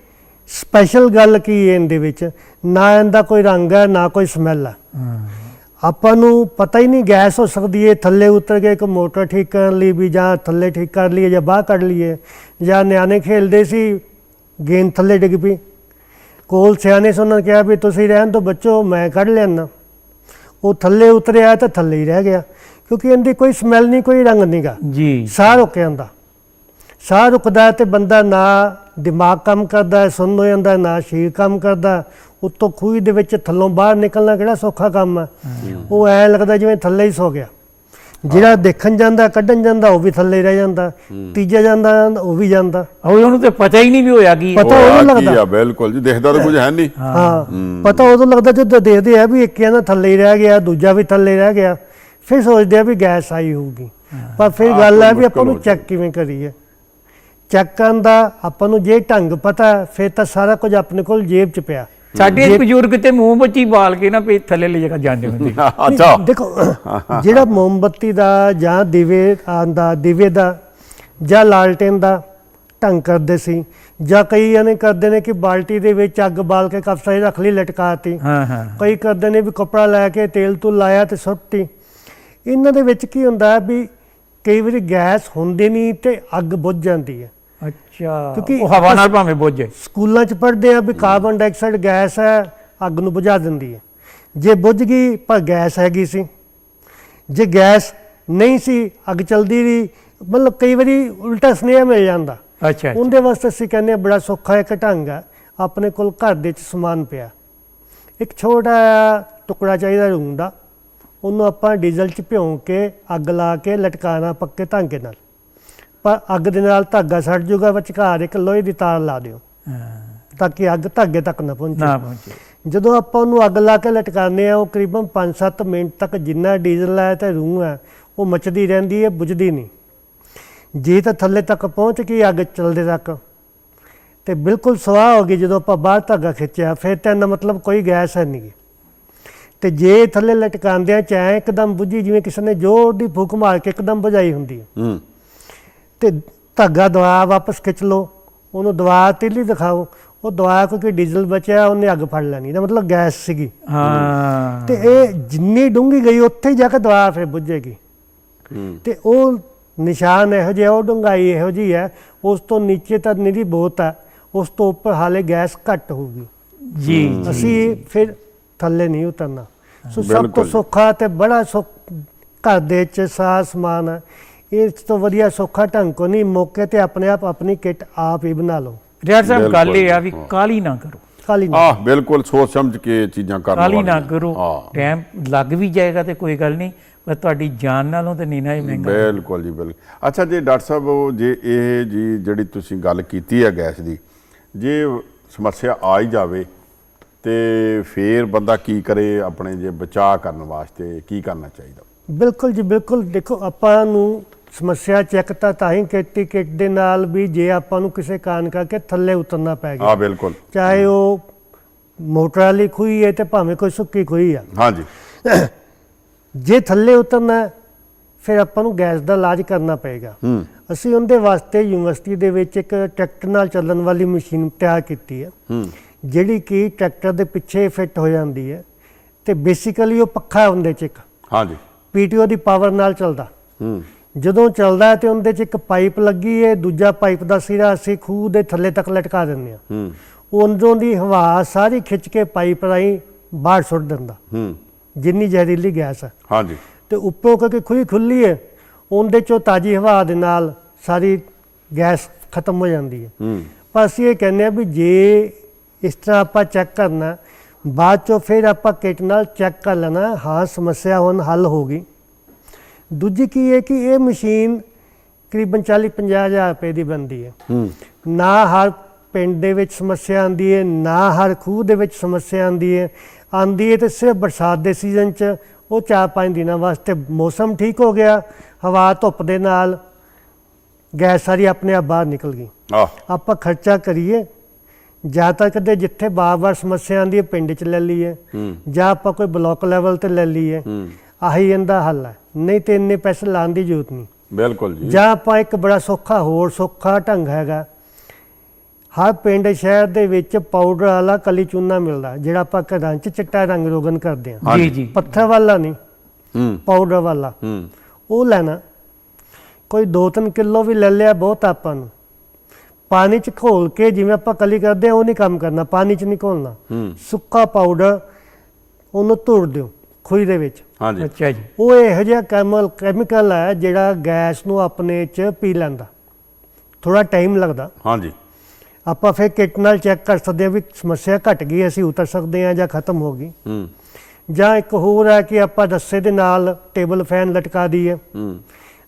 ਸਪੈਸ਼ਲ ਗੱਲ ਕੀ ਹੈ ਇਹਦੇ ਵਿੱਚ? ਨਾ ਇਹਦਾ ਕੋਈ ਰੰਗ ਹੈ ਨਾ ਕੋਈ ਸਮੈਲ ਹੈ। ਹਾਂ। ਆਪਾਂ ਨੂੰ ਪਤਾ ਹੀ ਨਹੀਂ ਗੈਸ ਹੋ ਸਕਦੀ ਹੈ ਥੱਲੇ ਉਤਰ ਕੇ ਇੱਕ ਮੋਟਰ ਠੀਕ ਕਰਨ ਲਈ ਵੀ ਜਾਂ ਥੱਲੇ ਠੀਕ ਕਰ ਲਈਏ ਜਾਂ ਬਾਹਰ ਕੱਢ ਲਈਏ। ਜਾਂ ਨਿਆਣੇ ਖੇਲਦੇ ਸੀ ਗੇਂਦ ਥੱਲੇ ਡਿੱਗ ਪਈ। ਕੋਲ ਸਿਆਣੇ ਸੀ ਉਹਨਾਂ ਨੇ ਕਿਹਾ ਵੀ ਤੁਸੀਂ ਰਹਿਣ ਤੋਂ ਬੱਚੋ ਮੈਂ ਕੱਢ ਲੈਣਾ ਉਹ ਥੱਲੇ ਉਤਰਿਆ ਤਾਂ ਥੱਲੇ ਹੀ ਰਹਿ ਗਿਆ ਕਿਉਂਕਿ ਇਹਦੀ ਕੋਈ ਸਮੈਲ ਨਹੀਂ ਕੋਈ ਰੰਗ ਨਹੀਂਗਾ ਜੀ। ਸਾਹ ਰੁਕ ਜਾਂਦਾ ਸਾਹ ਰੁਕਦਾ ਤੇ ਬੰਦਾ ਨਾ ਦਿਮਾਗ ਕੰਮ ਕਰਦਾ ਸੁੰਨ ਹੋ ਜਾਂਦਾ ਨਾ ਸਰੀਰ ਕੰਮ ਕਰਦਾ। ਉਤੋਂ ਖੂਹੀ ਦੇ ਵਿੱਚ ਥੱਲੋਂ ਬਾਹਰ ਨਿਕਲਣਾ ਕਿਹੜਾ ਸੌਖਾ ਕੰਮ ਹੈ। ਉਹ ਐ ਲੱਗਦਾ ਜਿਵੇਂ ਥੱਲੇ ਹੀ ਸੋ ਗਿਆ। ਜਿਹੜਾ ਦੇਖਣ ਜਾਂਦਾ ਕੱਢਣ ਜਾਂਦਾ ਉਹ ਵੀ ਥੱਲੇ ਰਹਿ ਜਾਂਦਾ ਤੀਜਾ ਜਾਂਦਾ ਉਹ ਵੀ ਜਾਂਦਾ। ਉਹ ਉਹਨੂੰ ਤੇ ਪਤਾ ਹੀ ਨਹੀਂ ਵੀ ਹੋਇਆ ਕੀ। ਪਤਾ ਕੀ ਲੱਗਦਾ। ਆ ਬਿਲਕੁਲ ਜੀ ਦਿਖਦਾ ਤਾਂ ਕੁਝ ਹੈ ਨਹੀਂ। ਹਾਂ ਪਤਾ ਉਦੋਂ ਲੱਗਦਾ ਜਦੋਂ ਦੇਖਦੇ ਆ ਵੀ ਇੱਕ ਕਹਿੰਦਾ ਥੱਲੇ ਹੀ ਰਹਿ ਗਿਆ ਦੂਜਾ ਵੀ ਥੱਲੇ ਰਹਿ ਗਿਆ ਫਿਰ ਸੋਚਦੇ ਆ ਵੀ ਗੈਸ ਆਈ ਹੋਊਗੀ। ਪਰ ਫਿਰ ਗੱਲ ਹੈ ਵੀ ਆਪਾਂ ਨੂੰ ਚੈੱਕ ਕਿਵੇਂ ਕਰੀਏ। ਚੈੱਕ ਕਰਨ ਦਾ ਆਪਾਂ ਨੂੰ ਜੇ ਢੰਗ ਪਤਾ ਫਿਰ ਤਾਂ ਸਾਰਾ ਕੁਝ ਆਪਣੇ ਕੋਲ ਜੇਬ 'ਚ ਪਿਆ। ਸਾਡੇ ਬਜ਼ੁਰਗ ਤੇ ਮੂੰਹ ਬੱਚੀ ਬਾਲ ਕੇ ਨਾ ਪੇ ਥੱਲੇ ਲੈ ਜਾ ਜਾਂਦੇ ਹੁੰਦੇ। [laughs] ਅੱਛਾ। ਦੇਖੋ ਜਿਹੜਾ ਮੋਮਬੱਤੀ ਦਾ ਜਾਂ ਦੀਵੇ ਆਂਦਾ ਦੀਵੇ ਦਾ ਜਾਂ ਲਾਲਟੇਨ ਦਾ ਢੰਗ ਕਰਦੇ ਸੀ ਜਾਂ ਕਈ ਇਹਨੇ ਕਰਦੇ ਨੇ ਕਿ ਬਾਲਟੀ ਦੇ ਵਿੱਚ ਅੱਗ ਬਾਲ ਕੇ ਕਪਸਾ ਰੱਖ ਲਈ ਲਟਕਾਤੀ। ਹਾਂ ਹਾਂ ਕਈ ਕਰਦੇ ਨੇ ਵੀ ਕਪੜਾ ਲੈ ਕੇ ਤੇਲ ਤੋਂ ਲਾਇਆ ਤੇ ਸੁੱਟਤੀ। ਇਹਨਾਂ ਦੇ ਵਿੱਚ ਕੀ ਹੁੰਦਾ ਵੀ ਕਈ ਵਾਰੀ ਗੈਸ ਹੁੰਦੀ ਨਹੀਂ ਤੇ ਅੱਗ ਬੁੱਝ ਜਾਂਦੀ ਹੈ। ਅੱਛਾ। ਕਿਉਂਕਿ ਉਹ ਹਵਾ ਨਾਲ ਭਾਵੇਂ ਬੁੱਝ ਜਾਏ। ਸਕੂਲਾਂ 'ਚ ਪੜ੍ਹਦੇ ਆ ਵੀ ਕਾਰਬਨ ਡਾਈਆਕਸਾਈਡ ਗੈਸ ਹੈ ਅੱਗ ਨੂੰ ਬੁਝਾ ਦਿੰਦੀ ਹੈ। ਜੇ ਬੁੱਝ ਗਈ ਪਰ ਗੈਸ ਹੈਗੀ ਸੀ। ਜੇ ਗੈਸ ਨਹੀਂ ਸੀ ਅੱਗ ਚਲਦੀ ਰਹੀ ਮਤਲਬ ਕਈ ਵਾਰੀ ਉਲਟਾ ਸੁਨੇਹਾ ਮਿਲ ਜਾਂਦਾ। ਅੱਛਾ। ਉਹਦੇ ਵਾਸਤੇ ਅਸੀਂ ਕਹਿੰਦੇ ਬੜਾ ਸੌਖਾ ਇੱਕ ਢੰਗ ਹੈ ਆਪਣੇ ਕੋਲ ਘਰ ਦੇ ਵਿੱਚ ਸਮਾਨ ਪਿਆ। ਇੱਕ ਛੋਟਾ ਟੁਕੜਾ ਚਾਹੀਦਾ ਰੂੰ ਦਾ ਉਹਨੂੰ ਆਪਾਂ ਡੀਜ਼ਲ 'ਚ ਭਿਉਂ ਕੇ ਅੱਗ ਲਾ ਕੇ ਲਟਕਾਣਾ ਪੱਕੇ ਧਾਗੇ ਨਾਲ। ਪਰ ਅੱਗ ਦੇ ਨਾਲ ਧਾਗਾ ਸੜ ਜਾਊਗਾ ਵਿਚਕਾਰ ਇੱਕ ਲੋਹੇ ਦੀ ਤਾਰ ਲਾ ਦਿਓ। ਹਾਂ, ਤਾਂ ਕਿ ਅੱਗ ਧਾਗੇ ਤੱਕ ਨਾ ਪਹੁੰਚੇ। ਨਾ ਪਹੁੰਚੇ। ਜਦੋਂ ਆਪਾਂ ਉਹਨੂੰ ਅੱਗ ਲਾ ਕੇ ਲਟਕਾਉਂਦੇ ਆ ਉਹ ਕਰੀਬਨ 5-7 ਮਿੰਟ ਤੱਕ ਜਿੰਨਾ ਡੀਜ਼ਲ ਹੈ ਤੇ ਰੂਹ ਹੈ ਉਹ ਮੱਚਦੀ ਰਹਿੰਦੀ ਹੈ ਬੁਝਦੀ ਨਹੀਂ। ਜੇ ਤਾਂ ਥੱਲੇ ਤੱਕ ਪਹੁੰਚ ਗਈ ਅੱਗ ਚਲਦੇ ਤੱਕ ਤੇ ਬਿਲਕੁਲ ਸਵਾਹ ਹੋ ਗਈ ਜਦੋਂ ਆਪਾਂ ਬਾਹਰ ਧਾਗਾ ਖਿੱਚਿਆ ਫਿਰ ਤਾਂ ਇਹਦਾ ਮਤਲਬ ਕੋਈ ਗੈਸ ਹੈ ਨਹੀਂ। ਤੇ ਜੇ ਥੱਲੇ ਲਟਕਾਉਂਦੇ ਆ ਚਾਹੇ ਇੱਕਦਮ ਬੁਝੀ ਜਿਵੇਂ ਕਿਸੇ ਨੇ ਜ਼ੋਰ ਦੀ ਫੂਕ ਮਾਰ ਕੇ ਇੱਕਦਮ ਬੁਝਾਈ ਹੁੰਦੀ ਹੈ। ਹੂੰ। ਤੇ ਧਾਗਾ ਦਵਾ ਵਾਪਸ ਖਿੱਚ ਲਓ ਉਹਨੂੰ ਦਵਾ ਤੀਲੀ ਦਿਖਾਓ ਉਹ ਦਵਾ ਕਿਉਂਕਿ ਡੀਜ਼ਲ ਬਚਿਆ ਉਹਨੇ ਅੱਗ ਫੜ ਲੈਣੀ ਦਾ ਮਤਲਬ ਗੈਸ ਸੀਗੀ। ਹਾਂ। ਤੇ ਇਹ ਜਿੰਨੀ ਡੂੰਗੀ ਗਈ ਉੱਥੇ ਹੀ ਜਾ ਕੇ ਦਵਾ ਫਿਰ ਬੁੱਝੇਗੀ। ਤੇ ਉਹ ਨਿਸ਼ਾਨ ਇਹੋ ਜਿਹਾ ਉਹ ਡੂੰਘਾਈ ਇਹੋ ਜਿਹੀ ਹੈ ਉਸ ਤੋਂ ਨੀਚੇ ਤਾਂ ਨਿਰੀ ਬਹੁਤ ਹੈ ਉਸ ਤੋਂ ਉੱਪਰ ਹਾਲੇ ਗੈਸ ਘੱਟ ਹੋਊਗੀ। ਜੀ ਅਸੀਂ ਫਿਰ ਥੱਲੇ ਨਹੀਂ ਉਤਰਨਾ। ਸੋ ਸਭ ਤੋਂ। ਸੌਖਾ ਤੇ ਬੜਾ ਸੁੱਖ ਘਰ ਦੇ ਚ ਸਾਰਾ ਸਮਾਨ ਹੈ। ਇਸ ਤੋਂ ਵਧੀਆ ਸੌਖਾ ਢੰਗ ਕੋ ਨਹੀਂ ਮੌਕੇ ਤੇ ਆਪਣੇ ਆਪ ਆਪਣੀ ਕਿੱਟ ਆਪ ਹੀ ਬਣਾ ਲਓ। ਰਿਆੜ ਸਾਹਿਬ ਗੱਲ। ਇਹ ਆ ਵੀ ਕਾਲੀ ਨਾ ਕਰੋ। ਖਾਲੀ ਨਹੀਂ ਆਹ ਬਿਲਕੁਲ ਸੋਚ ਸਮਝ ਕੇ ਚੀਜ਼ਾਂ ਕਰਨ ਕਾਲੀ ਨਾ। ਕਰੋ। ਟਾਈਮ ਲੱਗ ਵੀ ਜਾਏਗਾ ਤੇ ਕੋਈ ਗੱਲ ਨਹੀਂ ਪਰ ਤੁਹਾਡੀ ਜਾਨ ਨਾਲੋਂ ਤੇ ਨੀਨਾ ਹੀ ਮਹਿੰਗਾ। ਬਿਲਕੁਲ ਜੀ ਬਿਲਕੁਲ। ਅੱਛਾ ਜੀ ਡਾਕਟਰ ਸਾਹਿਬ ਉਹ ਜੇ ਇਹ ਜੀ ਜਿਹੜੀ ਤੁਸੀਂ ਗੱਲ ਕੀਤੀ ਹੈ ਗੈਸ ਦੀ ਜੇ ਸਮੱਸਿਆ ਆ ਹੀ ਜਾਵੇ ਤੇ ਫੇਰ ਬੰਦਾ ਕੀ ਕਰੇ ਆਪਣੇ ਜੇ ਬਚਾਅ ਕਰਨ ਵਾਸਤੇ ਕੀ ਕਰਨਾ ਚਾਹੀਦਾ? ਬਿਲਕੁਲ ਜੀ ਬਿਲਕੁਲ। ਦੇਖੋ ਆਪਾਂ ਨੂੰ ਸਮੱਸਿਆ ਚੈੱਕ ਤਾਂ ਤਾਂ ਹੀ ਕੀਤੀ ਕਿੱਟ ਦੇ ਨਾਲ ਵੀ ਜੇ ਆਪਾਂ ਨੂੰ ਕਿਸੇ ਕਾਰਨ ਕਰਕੇ ਥੱਲੇ ਉਤਰਨਾ ਪੈ ਹਾਂ ਗਿਆ ਬਿਲਕੁਲ। ਚਾਹੇ ਉਹ ਮੋਟਰ ਵਾਲੀ ਖੂਹੀ ਹੈ ਤੇ ਭਾਵੇਂ ਕੋਈ ਸੁੱਕੀ ਖੂਹੀ ਆ। ਹਾਂਜੀ। ਜੇ ਥੱਲੇ ਉਤਰਨਾ ਹੈ, ਫਿਰ ਆਪਾਂ ਨੂੰ ਗੈਸ ਦਾ ਇਲਾਜ ਕਰਨਾ ਪਏਗਾ। ਹੂੰ। ਅਸੀਂ ਉਹਦੇ ਵਾਸਤੇ ਯੂਨੀਵਰਸਿਟੀ ਦੇ ਵਿੱਚ ਇੱਕ ਟਰੈਕਟਰ ਨਾਲ ਚੱਲਣ ਵਾਲੀ ਮਸ਼ੀਨ ਤਿਆਰ ਕੀਤੀ ਹੈ। ਹੂੰ। ਜਿਹੜੀ ਕਿ ਟਰੈਕਟਰ ਦੇ ਪਿੱਛੇ ਫਿੱਟ ਹੋ ਜਾਂਦੀ ਹੈ ਤੇ ਬੇਸਿਕਲੀ ਉਹ ਪੱਖਾ ਹੁੰਦੇ ਚ ਇੱਕ। ਹਾਂਜੀ। ਪੀਟੀਓ ਦੀ ਪਾਵਰ ਨਾਲ ਚੱਲਦਾ। ਹੂੰ। ਜਦੋਂ ਚੱਲਦਾ ਹੈ ਤੇ ਉਹਦੇ 'ਚ ਇੱਕ ਪਾਈਪ ਲੱਗੀ ਹੈ ਦੂਜਾ ਪਾਈਪ ਦਾ ਸਿਰਾ ਅਸੀਂ ਖੂਹ ਦੇ ਥੱਲੇ ਤੱਕ ਲਟਕਾ ਦਿੰਦੇ ਹਾਂ। ਹੂੰ। ਅੰਦਰੋਂ ਦੀ ਹਵਾ ਸਾਰੀ ਖਿੱਚ ਕੇ ਪਾਈਪ ਰਾਹੀਂ ਬਾਹਰ ਸੁੱਟ ਦਿੰਦਾ। ਹੂੰ। ਜਿੰਨੀ ਜ਼ਹਿਰੀਲੀ ਗੈਸ ਹੈ ਹਾਂਜੀ। ਤੇ ਉੱਪਰੋਂ ਕਿਉਂਕਿ ਖੁੱਲੀ ਖੁੱਲੀ ਹੈ ਉਹਦੇ ਚੋਂ ਤਾਜੀ ਹਵਾ ਦੇ ਨਾਲ ਸਾਰੀ ਗੈਸ ਖਤਮ ਹੋ ਜਾਂਦੀ ਹੈ ਹੂੰ। ਪਰ ਅਸੀਂ ਇਹ ਕਹਿੰਦੇ ਆ ਵੀ ਜੇ ਇਸ ਤਰ੍ਹਾਂ ਆਪਾਂ ਚੈੱਕ ਕਰਨਾ ਬਾਅਦ ਚੋਂ ਫਿਰ ਆਪਾਂ ਕਿਟ ਨਾਲ ਚੈੱਕ ਕਰ ਲੈਣਾ ਹਾਂ ਸਮੱਸਿਆ ਹੁਣ ਹੱਲ ਹੋ ਗਈ। ਦੂਜੀ ਕੀ ਹੈ ਕਿ ਇਹ ਮਸ਼ੀਨ ਕਰੀਬਨ 40 50 ਹਜ਼ਾਰ ਰੁਪਏ ਦੀ ਬਣਦੀ ਹੈ। ਹੂੰ। ਨਾ ਹਰ ਪਿੰਡ ਦੇ ਵਿੱਚ ਸਮੱਸਿਆ ਆਂਦੀ ਹੈ ਨਾ ਹਰ ਖੂਹ ਦੇ ਵਿੱਚ ਸਮੱਸਿਆ ਆਂਦੀ ਹੈ। ਆਂਦੀ ਹੈ ਤੇ ਸਿਰਫ ਬਰਸਾਤ ਦੇ ਸੀਜ਼ਨ 'ਚ ਉਹ ਚਾਰ ਪੰਜ ਦਿਨਾਂ ਵਾਸਤੇ ਮੌਸਮ ਠੀਕ ਹੋ ਗਿਆ ਹਵਾ ਧੁੱਪ ਦੇ ਨਾਲ ਗੈਸ ਸਾਰੀ ਆਪਣੇ ਆਪ ਬਾਹਰ ਨਿਕਲ ਗਈ। ਆਪਾਂ ਖਰਚਾ ਕਰੀਏ ਜਾਂ ਤਾਂ ਕਦੇ ਜਿੱਥੇ ਬਾਰ-ਬਾਰ ਸਮੱਸਿਆ ਆਂਦੀ ਹੈ ਪਿੰਡ 'ਚ ਲੈ ਲਈਏ ਜਾਂ ਆਪਾਂ ਕੋਈ ਬਲਾਕ ਲੈਵਲ ਤੇ ਲੈ ਲਈਏ। ਆਹੀ ਇਹਦਾ ਹੱਲ ਹੈ। ਨਹੀਂ ਤੇ ਇੰਨੇ ਪੈਸੇ ਲਾਉਣ ਦੀ ਜ਼ਰੂਰਤ ਨਹੀਂ। ਬਿਲਕੁਲ ਜੀ। ਜਾਂ ਆਪਾਂ ਇੱਕ ਬੜਾ ਸੌਖਾ ਹੋਰ ਸੌਖਾ ਢੰਗ ਹੈਗਾ। ਹਰ ਪਿੰਡ ਸ਼ਹਿਰ ਦੇ ਵਿੱਚ ਪਾਊਡਰ ਵਾਲਾ ਕਲੀ ਚੂਨਾ ਮਿਲਦਾ ਜਿਹੜਾ ਆਪਾਂ ਘਰਾਂ 'ਚ ਚਿੱਟਾ ਰੰਗ ਰੋਗਨ ਕਰਦੇ ਹਾਂ। ਜੀ ਜੀ ਪੱਥਰ ਵਾਲਾ ਨਹੀਂ ਹੂੰ। ਪਾਊਡਰ ਵਾਲਾ। ਹੂੰ। ਉਹ ਲੈਣਾ। ਕੋਈ 2-3 ਕਿਲੋ ਵੀ ਲੈ ਲਿਆ ਬਹੁਤ ਆਪਾਂ ਨੂੰ। ਪਾਣੀ 'ਚ ਘੋਲ ਕੇ ਜਿਵੇਂ ਆਪਾਂ ਕਲੀ ਕਰਦੇ ਆ ਉਹ ਨਹੀਂ ਕੰਮ ਕਰਨਾ। ਪਾਣੀ 'ਚ ਨਹੀਂ ਘੋਲਣਾ। ਹੂੰ। ਸੁੱਕਾ ਪਾਊਡਰ ਉਹਨੂੰ ਧੁਰ ਦਿਓ। ਖੂਹੀ ਦੇ ਵਿੱਚ। ਹਾਂਜੀ। ਅੱਛਾ ਜੀ। ਉਹ ਇਹੋ ਜਿਹਾ ਕੈਮਲ ਕੈਮੀਕਲ ਹੈ ਜਿਹੜਾ ਗੈਸ ਨੂੰ ਆਪਣੇ 'ਚ ਪੀ ਲੈਂਦਾ। ਥੋੜਾ ਟਾਈਮ ਲੱਗਦਾ। ਹਾਂਜੀ। ਆਪਾਂ ਫਿਰ ਕਿਟ ਨਾਲ ਚੈੱਕ ਕਰ ਸਕਦੇ ਹਾਂ ਵੀ ਸਮੱਸਿਆ ਘਟ ਗਈ ਅਸੀਂ ਉਤਰ ਸਕਦੇ ਹਾਂ ਜਾਂ ਖਤਮ ਹੋ ਗਈ। ਹੂੰ। ਜਾਂ ਇੱਕ ਹੋਰ ਹੈ ਕਿ ਆਪਾਂ ਰੱਸੇ ਦੇ ਨਾਲ ਟੇਬਲ ਫੈਨ ਲਟਕਾ ਦਈਏ। ਹੂੰ।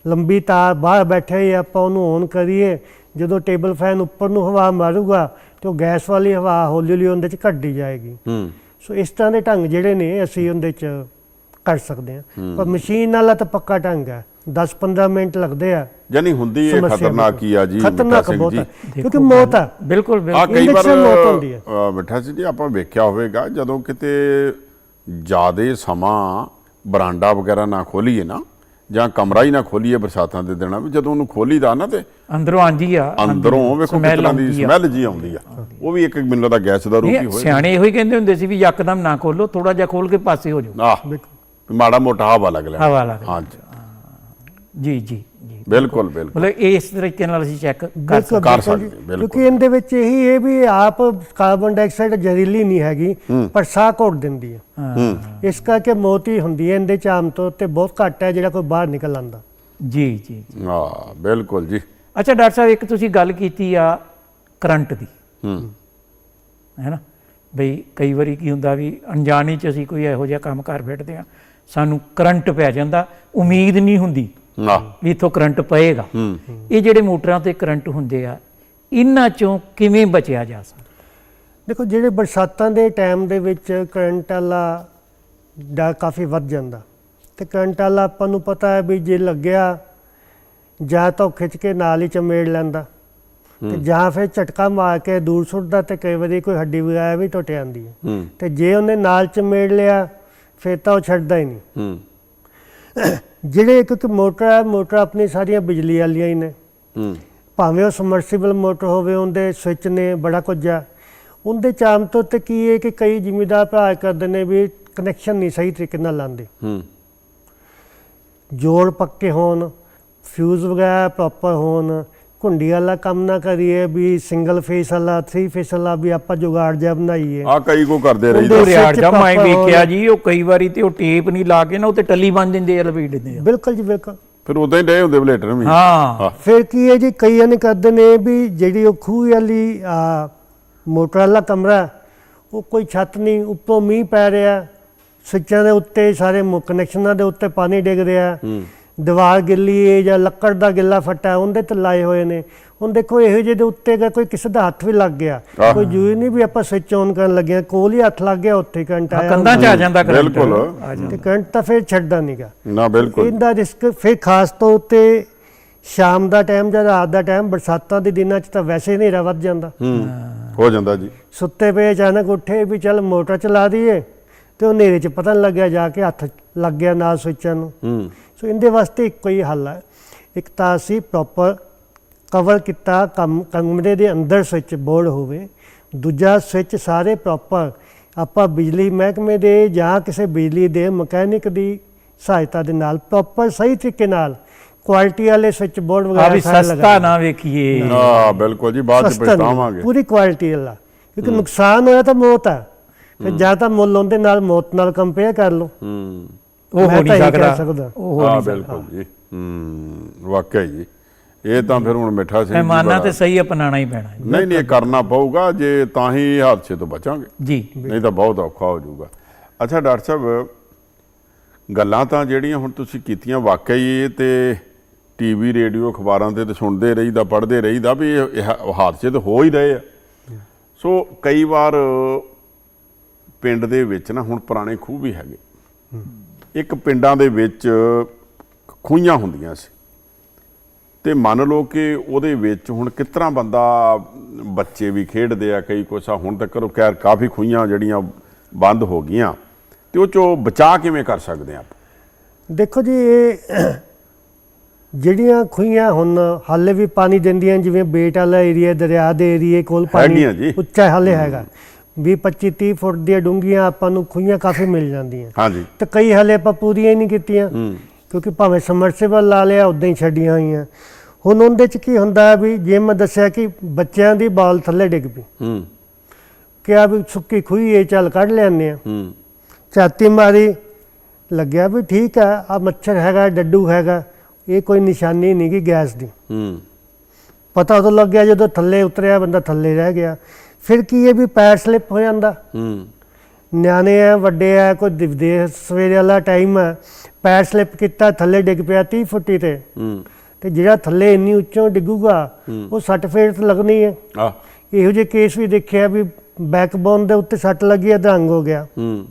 ਲੰਬੀ ਤਾਰ ਬਾਹਰ ਬੈਠੇ ਹੀ ਆਪਾਂ ਉਹਨੂੰ ਔਨ ਕਰੀਏ। ਜਦੋਂ ਟੇਬਲ ਫੈਨ ਉੱਪਰ ਨੂੰ ਹਵਾ ਮਾਰੂਗਾ ਤੇ ਉਹ ਗੈਸ ਵਾਲੀ ਹਵਾ ਹੌਲੀ ਹੌਲੀ ਉਹਦੇ ਚ ਘਟਦੀ ਜਾਏਗੀ। ਹੂੰ। ਸੋ ਇਸ ਤਰ੍ਹਾਂ ਦੇ ਢੰਗ ਜਿਹੜੇ ਨੇ ਅਸੀਂ ਉਹਦੇ ਚ ਕਰ ਸਕਦੇ ਹਾਂ। ਪਰ ਮਸ਼ੀਨ ਨਾਲ ਤਾਂ ਪੱਕਾ ਢੰਗ ਹੈ। 10-15 ਮਿੰਟ ਲੱਗਦੇ ਆ। ਯਾਨੀ ਹੁੰਦੀ ਇਹ ਖਤਰਨਾਕ ਹੀ ਆ ਜੀ ਖਤਰਨਾਕ ਬਹੁਤ ਹੈ ਕਿਉਂਕਿ ਮੌਤ ਬਿਲਕੁਲ ਆ ਬਿਲਕੁਲ ਕਈ ਵਾਰ ਇੰਜੈਕਸ਼ਨ ਮੌਤ ਹੁੰਦੀ ਹੈ। ਮਿੱਠਾ ਸਿੰਘ ਜੀ ਆਪਾਂ ਵੇਖਿਆ ਹੋਵੇਗਾ ਜਦੋਂ ਕਿਤੇ ਜਿਆਦੇ ਸਮਾਂ ਬਰਾਂਡਾ ਵਗੈਰਾ ਨਾ ਖੋਲੀਏ ਨਾ ਜਾਂ ਕਮਰਾ ਹੀ ਨਾ ਖੋਲੀਏ ਬਰਸਾਤਾਂ ਦੇ ਦਿਨਾਂ ਵਿੱਚ ਜਦੋਂ ਉਹਨੂੰ ਖੋਲੀਦਾ ਨਾ ਤੇ ਅੰਦਰੋਂ ਆਂਦੀ ਆ ਅੰਦਰੋਂ ਵੇਖੋ ਕਿਤਨਾ ਦੀ। ਸਮੈਲ ਜੀ ਆਉਂਦੀ ਆ ਉਹ ਵੀ ਇੱਕ ਮੈਨੂੰ ਲੱਗਦਾ ਗੈਸ ਦਾ ਰੂਪ ਹੀ ਹੋਏ ਸਿਆਣੇ ਇਹੋ ਹੀ ਕਹਿੰਦੇ ਹੁੰਦੇ ਸੀ ਵੀ ਯਕਦਮ ਨਾ ਖੋਲੋ ਥੋੜਾ ਜਿਹਾ ਖੋਲ ਕੇ ਪਾਸੇ ਹੋ ਜਾਓ ਆਹ ਮਾੜਾ ਮੋਟਾ ਹਵਾ ਲੱਗ ਲੈਣਾ ਹਵਾ ਲੱਗ। ਹਾਂਜੀ ਜੀ ਜੀ ਜੀ। ਬਿਲਕੁਲ ਬਿਲਕੁਲ। ਮਤਲਬ ਇਸ ਤਰੀਕੇ ਨਾਲ ਅਸੀਂ ਚੈੱਕ ਕਰ ਬਿਲਕੁਲ ਸਕਦੇ ਬਿਲਕੁਲ ਸਕਦੇ, ਜੀ। ਬਿਲਕੁਲ। ਕਿਉਂਕਿ ਇਹਦੇ ਵਿੱਚ ਇਹੀ ਹੈ ਵੀ ਆਪ ਕਾਰਬਨ ਡਾਈਆਕਸਾਈਡ ਜ਼ਹਿਰੀਲੀ ਨਹੀਂ ਹੈਗੀ ਪਰ ਸਾਹ ਘੋਟ ਦਿੰਦੀ ਹੈ। ਹੂੰ। ਇਸ ਕਰਕੇ ਮੌਤ ਹੀ ਹੁੰਦੀ ਹੈ ਇਹਦੇ ਚ ਆਮ ਤੌਰ ਤੇ ਬਹੁਤ ਘੱਟ ਹੈ ਜਿਹੜਾ ਕੋਈ ਬਾਹਰ ਨਿਕਲ ਆਂਦਾ ਜੀ ਜੀ ਜੀ। ਹਾਂ ਬਿਲਕੁਲ ਜੀ। ਅੱਛਾ ਡਾਕਟਰ ਸਾਹਿਬ ਇੱਕ ਤੁਸੀਂ ਗੱਲ ਕੀਤੀ ਆ ਕਰੰਟ ਦੀ। ਹੂੰ। ਹੈ ਨਾ? ਬਈ ਕਈ ਵਾਰੀ ਕੀ ਹੁੰਦਾ ਵੀ ਅਣਜਾਣੇ ਚ ਅਸੀਂ ਕੋਈ ਇਹੋ ਜਿਹਾ ਕੰਮ ਕਰ ਬੈਠਦੇ ਆ ਸਾਨੂੰ ਕਰੰਟ ਪੈ ਜਾਂਦਾ ਉਮੀਦ ਨਹੀਂ ਹੁੰਦੀ। ਵੀ ਇੱਥੋਂ ਕਰੰਟ ਪਏਗਾ। ਇਹ ਜਿਹੜੇ ਮੋਟਰਾਂ ਤੇ ਕਰੰਟ ਹੁੰਦੇ ਆ ਇਹਨਾਂ ਚੋਂ ਕਿਵੇਂ ਬਚਿਆ ਜਾ ਸਕਦਾ? ਦੇਖੋ ਜਿਹੜੇ ਬਰਸਾਤਾਂ ਦੇ ਟਾਈਮ ਦੇ ਵਿੱਚ ਕਰੰਟ ਵਾਲਾ ਦਾ ਕਾਫੀ ਵੱਧ ਜਾਂਦਾ। ਤੇ ਕਰੰਟ ਵਾਲਾ ਆਪਾਂ ਨੂੰ ਪਤਾ ਹੈ ਵੀ ਜੇ ਲੱਗਿਆ ਜਾਂ ਤਾਂ ਖਿੱਚ ਕੇ ਨਾਲ ਹੀ ਚਮੇੜ ਲੈਂਦਾ। ਤੇ ਜਾਂ ਫਿਰ ਝਟਕਾ ਮਾਰ ਕੇ ਦੂਰ ਸੁੱਟਦਾ ਤੇ ਕਈ ਵਾਰੀ ਕੋਈ ਹੱਡੀ ਵਗੈਰਾ ਵੀ ਟੁੱਟ ਜਾਂਦੀ ਹੈ। ਤੇ ਜੇ ਉਹਨੇ ਨਾਲ ਚਮੇੜ ਲਿਆ ਫਿਰ ਤਾਂ ਉਹ ਛੱਡਦਾ ਹੀ ਨਹੀਂ। ਜਿਹੜੇ ਇੱਕ ਇੱਕ ਮੋਟਰ ਹੈ ਮੋਟਰ ਆਪਣੀ ਸਾਰੀਆਂ ਬਿਜਲੀ ਵਾਲੀਆਂ ਹੀ ਨੇ। ਹੂੰ। ਭਾਵੇਂ ਉਹ ਸਮਰਸੀਬਲ ਮੋਟਰ ਹੋਵੇ ਉਹਦੇ ਸਵਿਚ ਨੇ ਬੜਾ ਕੁਝ ਆ। ਉਹਦੇ ਚ ਆਮ ਤੌਰ ਤੇ ਕੀ ਹੈ ਕਿ ਕਈ ਜ਼ਿਮੀਦਾਰ ਭਰਾ ਕਰਦੇ ਨੇ ਵੀ ਕਨੈਕਸ਼ਨ ਨਹੀਂ ਸਹੀ ਤਰੀਕੇ ਨਾਲ ਲਾਉਂਦੇ। ਹੂੰ। ਜੋੜ ਪੱਕੇ ਹੋਣ ਫਿਊਜ਼ ਵਗੈਰਾ ਪ੍ਰੋਪਰ ਹੋਣ ਘੁੰਡੀ ਵਾਲਾ ਕੰਮ ਨਾ ਕਰੀਏ ਵੀ ਸਿੰਗਲ ਫੇਸ ਵਾਲਾ ਥ੍ਰੀ ਫੇਸ ਵਾਲਾ ਵੀ ਆਪਾਂ ਜੁਗਾੜ ਜਿਹਾ ਬਣਾਈਏ। ਆ ਕਈ ਕੋ ਕਰਦੇ ਉਹ ਰਿਆੜ ਜਾ ਮੈਂ ਵੇਖਿਆ। ਜੀ ਉਹ ਕਈ ਵਾਰੀ ਤੇ ਉਹ ਟੇਪ ਨਹੀਂ ਲਾ ਕੇ ਨਾ ਉਹ ਤੇ ਟੱਲੀ ਬਣ ਦਿੰਦੇ ਆ ਲਪੇਟ ਦਿੰਦੇ ਆ। ਬਿਲਕੁਲ ਜੀ ਬਿਲਕੁਲ। ਫਿਰ ਉਦਾਂ ਹੀ ਡਏ ਹੁੰਦੇ ਬਲੇਟਰ ਵੀ। ਹਾਂ। ਫਿਰ ਕੀ ਹੈ ਜੀ ਕਈਆਂ ਨੇ ਕਰਦੇ ਨੇ ਵੀ ਜਿਹੜੀ ਉਹ ਖੂਹ ਵਾਲੀ ਆ, ਮੋਟਰ ਵਾਲਾ ਕਮਰਾ ਉਹ ਕੋਈ ਛੱਤ ਨਹੀਂ ਉੱਪਰੋਂ ਮੀਂਹ ਪੈ ਰਿਹਾ ਸਵਿੱਚਾਂ ਦੇ ਉੱਤੇ ਸਾਰੇ ਕਨੈਕਸ਼ਨਾਂ ਦੇ ਉੱਤੇ ਪਾਣੀ ਡਿੱਗ ਰਿਹਾ। ਹੂੰ। ਦੀਵਾਰ ਗਿੱਲੀ ਹੈ ਜਾਂ ਲੱਕੜ ਦਾ ਗਿੱਲਾ ਫੱਟਾ ਉਹਦੇ ਤੇ ਲਾਏ ਹੋਏ ਨੇ। ਹੁਣ ਦੇਖੋ ਇਹੋ ਜਿਹੇ ਦੇ ਉੱਤੇ ਅਗਰ ਕੋਈ ਕਿਸੇ ਦਾ ਹੱਥ ਵੀ ਲੱਗ ਗਿਆ। ਕੋਈ ਜ਼ਰੂਰੀ ਨਹੀਂ ਵੀ ਆਪਾਂ ਸਵਿਚ ਔਨ ਕਰਨ ਲੱਗੇ ਹਾਂ, ਕੋਲ ਹੀ ਹੱਥ ਲੱਗ ਗਿਆ ਉੱਥੇ ਕਰੰਟ ਆਇਆ ਕੰਧਾਂ ਚ ਆ ਜਾਂਦਾ ਕਰੰਟ। ਬਿਲਕੁਲ। ਆ ਜਾਂਦਾ। ਤੇ ਕਰੰਟ ਤਾਂ ਫਿਰ ਛੱਡਦਾ ਨਹੀਂਗਾ ਨਾ ਬਿਲਕੁਲ। ਇਹਦਾ ਰਿਸਕ ਫਿਰ ਖਾਸ ਤੌਰ ਤੇ ਸ਼ਾਮ ਦਾ ਟਾਈਮ ਜਾਂ ਰਾਤ ਦਾ ਟਾਈਮ ਬਰਸਾਤਾਂ ਦੇ ਦਿਨਾਂ 'ਚ ਤਾਂ ਵੈਸੇ ਹੀ ਹਨੇਰਾ ਵੱਧ ਜਾਂਦਾ। ਹੂੰ ਹੋ ਜਾਂਦਾ ਜੀ। ਸੁੱਤੇ ਪਏ ਅਚਾਨਕ ਉੱਠੇ ਵੀ ਚੱਲ ਮੋਟਰ ਚਲਾ ਦਈਏ ਤੇ ਉਹ ਹਨੇਰੇ 'ਚ ਪਤਾ ਲੱਗਿਆ ਜਾ ਕੇ ਹੱਥ ਲੱਗ ਗਿਆ ਨਾਲ ਸਵਿੱਚਾਂ ਨੂੰ। ਹੂੰ। ਸੋ ਇਹਦੇ ਵਾਸਤੇ ਇੱਕੋ ਹੀ ਹੱਲ ਹੈ। ਇੱਕ ਤਾਂ ਅਸੀਂ ਪ੍ਰੋਪਰ ਕਵਰ ਕੀਤਾ ਕਮ ਕਮਰੇ ਦੇ ਅੰਦਰ ਸਵਿਚ ਬੋਰਡ ਹੋਵੇ। ਦੂਜਾ ਸਵਿਚ ਸਾਰੇ ਪ੍ਰੋਪਰ ਆਪਾਂ ਬਿਜਲੀ ਮਹਿਕਮੇ ਦੇ ਜਾਂ ਕਿਸੇ ਬਿਜਲੀ ਦੇ ਮਕੈਨਿਕ ਦੀ ਸਹਾਇਤਾ ਦੇ ਨਾਲ ਪ੍ਰੋਪਰ ਸਹੀ ਤਰੀਕੇ ਨਾਲ ਕੁਆਲਿਟੀ ਵਾਲੇ ਸਵਿਚ ਬੋਰਡ ਆ ਵਗੈਰਾ ਵੀ ਸਾਰੇ ਸਸਤਾ ਲਗਾਏ। ਨਾ ਵੇਖੀਏ। ਆ ਬਿਲਕੁਲ ਜੀ ਬਾਅਦ ਚ ਸਸਤਾ ਨਹੀਂ, ਪਛਤਾਵਾਂਗੇ। ਪੂਰੀ ਕੁਆਲਿਟੀ ਵਾਲਾ। ਕਿਉਂਕਿ ਨੁਕਸਾਨ ਹੋਇਆ ਤਾਂ ਮੌਤ ਹੈ ਫਿਰ ਜਾਂ ਤਾਂ ਮੁੱਲ ਉਹਦੇ ਨਾਲ ਮੌਤ ਨਾਲ ਕੰਪੇਅਰ ਕਰ ਲਓ। ਹੂੰ। ਉਹ ਹੋ ਨਹੀਂ ਸਕਦਾ। ਉਹ ਹੋ ਹਾਂ ਨਹੀਂ ਸਕਦਾ। ਬਿਲਕੁਲ ਜੀ। ਹੂੰ ਵਾਕਿਆ ਜੀ। ਇਹ ਤਾਂ ਫਿਰ ਹੁਣ ਮਿੱਠਾ ਸਿੰਘ ਜੀ ਪੈਮਾਨਾ ਤੇ ਸਹੀ ਅਪਣਾਉਣਾ ਹੀ ਪੈਣਾ ਹੈ। ਨਹੀਂ ਨਹੀਂ ਇਹ ਕਰਨਾ ਪਊਗਾ ਜੇ ਤਾਂ ਹੀ ਹਾਦਸੇ ਤੋਂ ਬਚਾਂਗੇ। ਜੀ। ਨਹੀਂ ਤਾਂ ਬਹੁਤ ਔਖਾ ਹੋ ਜਾਊਗਾ। ਅੱਛਾ ਡਾਕਟਰ ਸਾਹਿਬ ਗੱਲਾਂ ਤਾਂ ਜਿਹੜੀਆਂ ਹੁਣ ਤੁਸੀਂ ਕੀਤੀਆਂ ਵਾਕਿਆ ਹੀ ਇਹ ਤੇ ਟੀਵੀ ਰੇਡੀਓ ਅਖਬਾਰਾਂ ਤੇ ਤੇ ਸੁਣਦੇ ਰਹੀਦਾ ਪੜ੍ਹਦੇ ਰਹੀਦਾ ਵੀ ਇਹ ਇਹ ਹਾਦਸੇ ਤਾਂ ਹੋ ਹੀ ਰਹੇ ਆ। ਸੋ ਕਈ ਵਾਰ ਪਿੰਡ ਦੇ ਵਿੱਚ ਨਾ ਹੁਣ ਪੁਰਾਣੇ ਖੂਹ ਵੀ ਹੈਗੇ। ਇੱਕ ਪਿੰਡਾਂ ਦੇ ਵਿੱਚ ਖੂਹਾਂ ਹੁੰਦੀਆਂ ਸੀ। ਤੇ ਮੰਨ ਲਓ ਕਿ ਉਹਦੇ ਵਿੱਚ ਹੁਣ ਤਰ੍ਹਾਂ ਬੰਦਾ ਬੱਚੇ ਵੀ ਖੇਡਦੇ ਆ ਕਈ ਕੁਛ ਆ ਹੁਣ ਤੱਕ ਉਹ ਖੈਰ ਕਾਫੀ ਖੂਹਾਂ ਜਿਹੜੀਆਂ ਬੰਦ ਹੋ ਗਈਆਂ ਤੇ ਉਹ ਚੋਂ ਬਚਾ ਕਿਵੇਂ ਕਰ ਸਕਦੇ ਆ ਦੇਖੋ ਜੀ ਇਹ ਜਿਹੜੀਆਂ ਖੂਹੀਆਂ ਹੁਣ ਹਾਲੇ ਵੀ ਪਾਣੀ ਦਿੰਦੀਆਂ ਜਿਵੇਂ ਬੇਟ ਵਾਲਾ ਏਰੀਆ ਦਰਿਆ ਦੇ ਏਰੀਏ ਕੋਲ ਪਾਣੀ। ਉੱਚਾ ਹਾਲੇ ਹੈਗਾ। 20 25 30 ਫੁੱਟ ਦੀਆਂ ਡੂੰਘੀਆਂ ਆਪਾਂ ਨੂੰ ਖੂਹੀਆਂ ਕਾਫੀ ਮਿਲ ਜਾਂਦੀਆਂ। ਹਾਂਜੀ। ਤੇ ਕਈ ਹਾਲੇ ਆਪਾਂ ਪੂਰੀਆਂ ਹੀ ਨਹੀਂ ਕੀਤੀਆਂ। ਕਿਉਂਕਿ ਭਾਵੇਂ ਸਮਰਸੀਬਲ ਲਾ ਲਿਆ ਉਦਾਂ ਹੀ ਛੱਡੀਆਂ ਹੋਈਆਂ। ਹੁਣ ਉਹਦੇ ਚ ਕੀ ਹੁੰਦਾ ਵੀ ਜੇ ਮੈਂ ਦੱਸਿਆ ਕਿ ਬੱਚਿਆਂ ਦੀ ਬਾਲ ਥੱਲੇ ਡਿੱਗ ਪਈ। ਹੂੰ। ਕਿਹਾ ਵੀ ਸੁੱਕੀ ਖੂਹੀ ਇਹ ਚੱਲ ਕੱਢ ਲੈਂਦੇ ਆ ਹੂੰ। ਛਾਤੀ ਮਾਰੀ ਲੱਗਿਆ ਵੀ ਠੀਕ ਆ ਆ ਮੱਛਰ ਹੈਗਾ ਡੱਡੂ ਹੈਗਾ ਇਹ ਕੋਈ ਨਿਸ਼ਾਨੀ ਨਹੀਂ ਕਿ ਗੈਸ ਦੀ। ਹੂੰ। ਪਤਾ ਉਦੋਂ ਲੱਗ ਗਿਆ ਜਦੋਂ ਥੱਲੇ ਉਤਰਿਆ ਬੰਦਾ ਥੱਲੇ ਰਹਿ ਗਿਆ। ਫਿਰ ਕੀ ਇਹ ਵੀ ਪੈਰ ਸਲਿੱਪ ਹੋ ਜਾਂਦਾ? ਹੂੰ। ਨਿਆਣੇ ਆ ਵੱਡੇ ਆ ਕੋਈ ਦਿਵਦੇ ਸਵੇਰੇ ਵਾਲਾ ਟਾਈਮ ਹੈ ਪੈਰ ਸਲਿੱਪ ਕੀਤਾ ਥੱਲੇ ਡਿੱਗ ਪਿਆ 30 ਫੁੱਟੀ ਤੇ। ਹੂੰ। ਤੇ ਜਿਹੜਾ ਥੱਲੇ ਇੰਨੀ ਉੱਚੋਂ ਡਿੱਗੂਗਾ ਉਹ ਸੱਟ ਫੇਰ ਤੇ ਲੱਗਣੀ ਹੈ ਆ ਇਹੋ ਜਿਹੇ ਕੇਸ ਵੀ ਦੇਖਿਆ ਵੀ ਬੈਕਬੋਨ ਦੇ ਉੱਤੇ ਸੱਟ ਲੱਗੀ ਅਧਰੰਗ ਹੋ ਗਿਆ। ਹੂੰ।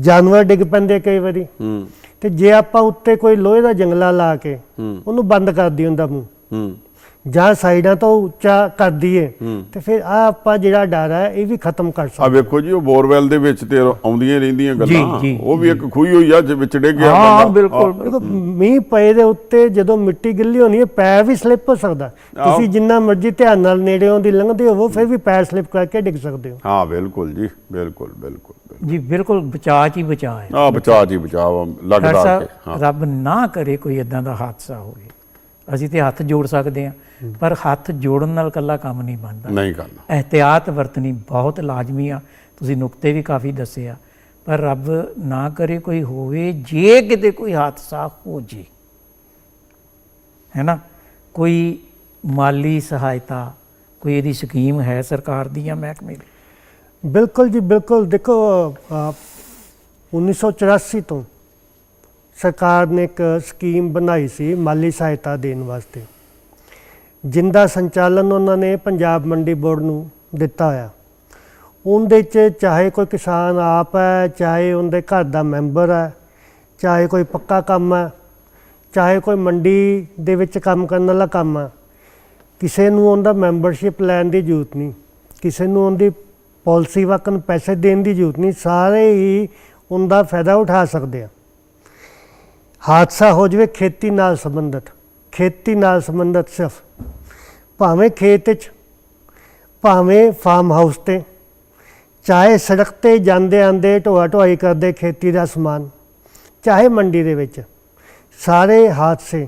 ਜਾਨਵਰ ਡਿੱਗ ਪੈਂਦੇ ਕਈ ਵਾਰੀ। ਹੂੰ। ਤੇ ਜੇ ਆਪਾਂ ਉੱਤੇ ਕੋਈ ਲੋਹੇ ਦਾ ਜੰਗਲਾ ਲਾ ਕੇ ਉਹਨੂੰ ਬੰਦ ਕਰ ਹੁੰਦਾ ਮੂੰਹ। ਹੂੰ। ਜਾਂ ਸਾਈਡਾਂ ਤੋਂ ਉੱਚਾ ਕਰ ਦਈਏ ਹੂੰ। ਤੇ ਫਿਰ ਆ ਆਪਾਂ ਜਿਹੜਾ ਡਰ ਹੈ ਇਹ ਵੀ ਖਤਮ ਕਰ ਆ ਸਕਦੇ ਵੇਖੋ ਜੀ ਉਹ ਬੋਰਵੈਲ ਦੇ ਵਿੱਚ ਤੇ ਆਉਂਦੀਆਂ ਹੀ ਰਹਿੰਦੀਆਂ ਗੱਲਾਂ। ਉਹ ਵੀ ਇੱਕ ਖੂਹੀ ਹੋਈ ਆ ਜਿ ਵਿੱਚ ਡਿੱਗ ਗਿਆ ਹਾਂ। ਬਿਲਕੁਲ ਦੇਖੋ ਮੀਂਹ ਪਏ ਦੇ ਉੱਤੇ ਜਦੋਂ ਮਿੱਟੀ ਗਿੱਲੀ ਹੋਣੀ ਹੈ ਪੈਰ ਵੀ ਸਲਿੱਪ ਹੋ ਸਕਦਾ। ਤੁਸੀਂ ਜਿੰਨਾ ਮਰਜ਼ੀ ਧਿਆਨ ਨਾਲ ਨੇੜਿਓਂ ਦੀ ਲੰਘਦੇ ਹੋਵੋ ਫਿਰ ਵੀ ਪੈਰ ਸਲਿੱਪ ਕਰਕੇ ਡਿੱਗ ਸਕਦੇ ਹੋ। ਹਾਂ ਬਿਲਕੁਲ ਜੀ ਬਿਲਕੁਲ ਬਿਲਕੁਲ ਜੀ ਬਿਲਕੁਲ ਬਚਾਅ 'ਚ ਹੀ ਬਚਾਅ ਹੈ। ਆ ਬਚਾ ਜੀ ਬਚਾਓ ਡਾਕਟਰ ਲੱਗਦਾ ਕਿ ਹਾਂ। ਰੱਬ ਨਾ ਕਰੇ ਕੋਈ ਇਦਾਂ ਦਾ ਹਾਦਸਾ ਹੋਵੇ। ਅਸੀਂ ਤੇ ਹੱਥ ਜੋੜ ਸਕਦੇ ਹਾਂ ਪਰ ਹੱਥ ਜੋੜਨ ਨਾਲ ਕੱਲਾ ਕੰਮ ਨਹੀਂ ਬਣਦਾ। ਨਹੀਂ ਕਰਨਾ ਇਹਤਿਆਤ ਵਰਤਣੀ ਬਹੁਤ ਲਾਜ਼ਮੀ ਆ। ਤੁਸੀਂ ਨੁਕਤੇ ਵੀ ਕਾਫੀ ਦੱਸੇ ਆ। ਪਰ ਰੱਬ ਨਾ ਕਰੇ ਕੋਈ ਹੋਵੇ ਜੇ ਕਿਤੇ ਕੋਈ ਹਾਦਸਾ ਹੋ ਜੇ। ਹੈ ਨਾ ਕੋਈ ਮਾਲੀ ਸਹਾਇਤਾ ਕੋਈ ਇਹਦੀ ਸਕੀਮ ਹੈ ਸਰਕਾਰ ਦੀ ਜਾਂ ਮਹਿਕਮੇ ਦੀ? ਬਿਲਕੁਲ ਜੀ ਬਿਲਕੁਲ। ਦੇਖੋ ਅ, 1984 ਤੋਂ ਸਰਕਾਰ ਨੇ ਇੱਕ ਸਕੀਮ ਬਣਾਈ ਸੀ ਮਾਲੀ ਸਹਾਇਤਾ ਦੇਣ ਵਾਸਤੇ। ਜਿੰਦਾ ਸੰਚਾਲਨ ਉਹਨਾਂ ਨੇ ਪੰਜਾਬ ਮੰਡੀ ਬੋਰਡ ਨੂੰ ਦਿੱਤਾ ਹੋਇਆ। ਉਹਦੇ 'ਚ ਚਾਹੇ ਕੋਈ ਕਿਸਾਨ ਆਪ ਹੈ, ਚਾਹੇ ਉਹਦੇ ਘਰ ਦਾ ਮੈਂਬਰ ਹੈ, ਚਾਹੇ ਕੋਈ ਪੱਕਾ ਕੰਮ ਹੈ, ਚਾਹੇ ਕੋਈ ਮੰਡੀ ਦੇ ਵਿੱਚ ਕੰਮ ਕਰਨ ਵਾਲਾ ਕੰਮ ਹੈ, ਕਿਸੇ ਨੂੰ ਉਹਦਾ ਮੈਂਬਰਸ਼ਿਪ ਲੈਣ ਦੀ ਜ਼ਰੂਰਤ ਨਹੀਂ। ਕਿਸੇ ਨੂੰ ਉਹਦੀ ਪਾਲਿਸੀ ਵਕਨ ਪੈਸੇ ਦੇਣ ਦੀ ਜ਼ਰੂਰਤ ਨਹੀਂ। ਸਾਰੇ ਹੀ ਉਹਦਾ ਫਾਇਦਾ ਉਠਾ ਸਕਦੇ ਆ। ਹਾਦਸਾ ਹੋ ਜਾਵੇ ਖੇਤੀ ਨਾਲ ਸੰਬੰਧਿਤ, ਖੇਤੀ ਨਾਲ ਸੰਬੰਧਿਤ ਸਿਰਫ। ਭਾਵੇਂ ਖੇਤ 'ਚ ਭਾਵੇਂ ਫਾਰਮ ਹਾਊਸ ਤੇ, ਚਾਹੇ ਸੜਕ ਤੇ ਜਾਂਦੇ ਆਂਦੇ ਢੋਆ ਢੋਆਈ ਕਰਦੇ ਖੇਤੀ ਦਾ ਸਮਾਨ, ਚਾਹੇ ਮੰਡੀ ਦੇ ਵਿੱਚ, ਸਾਰੇ ਹਾਦਸੇ,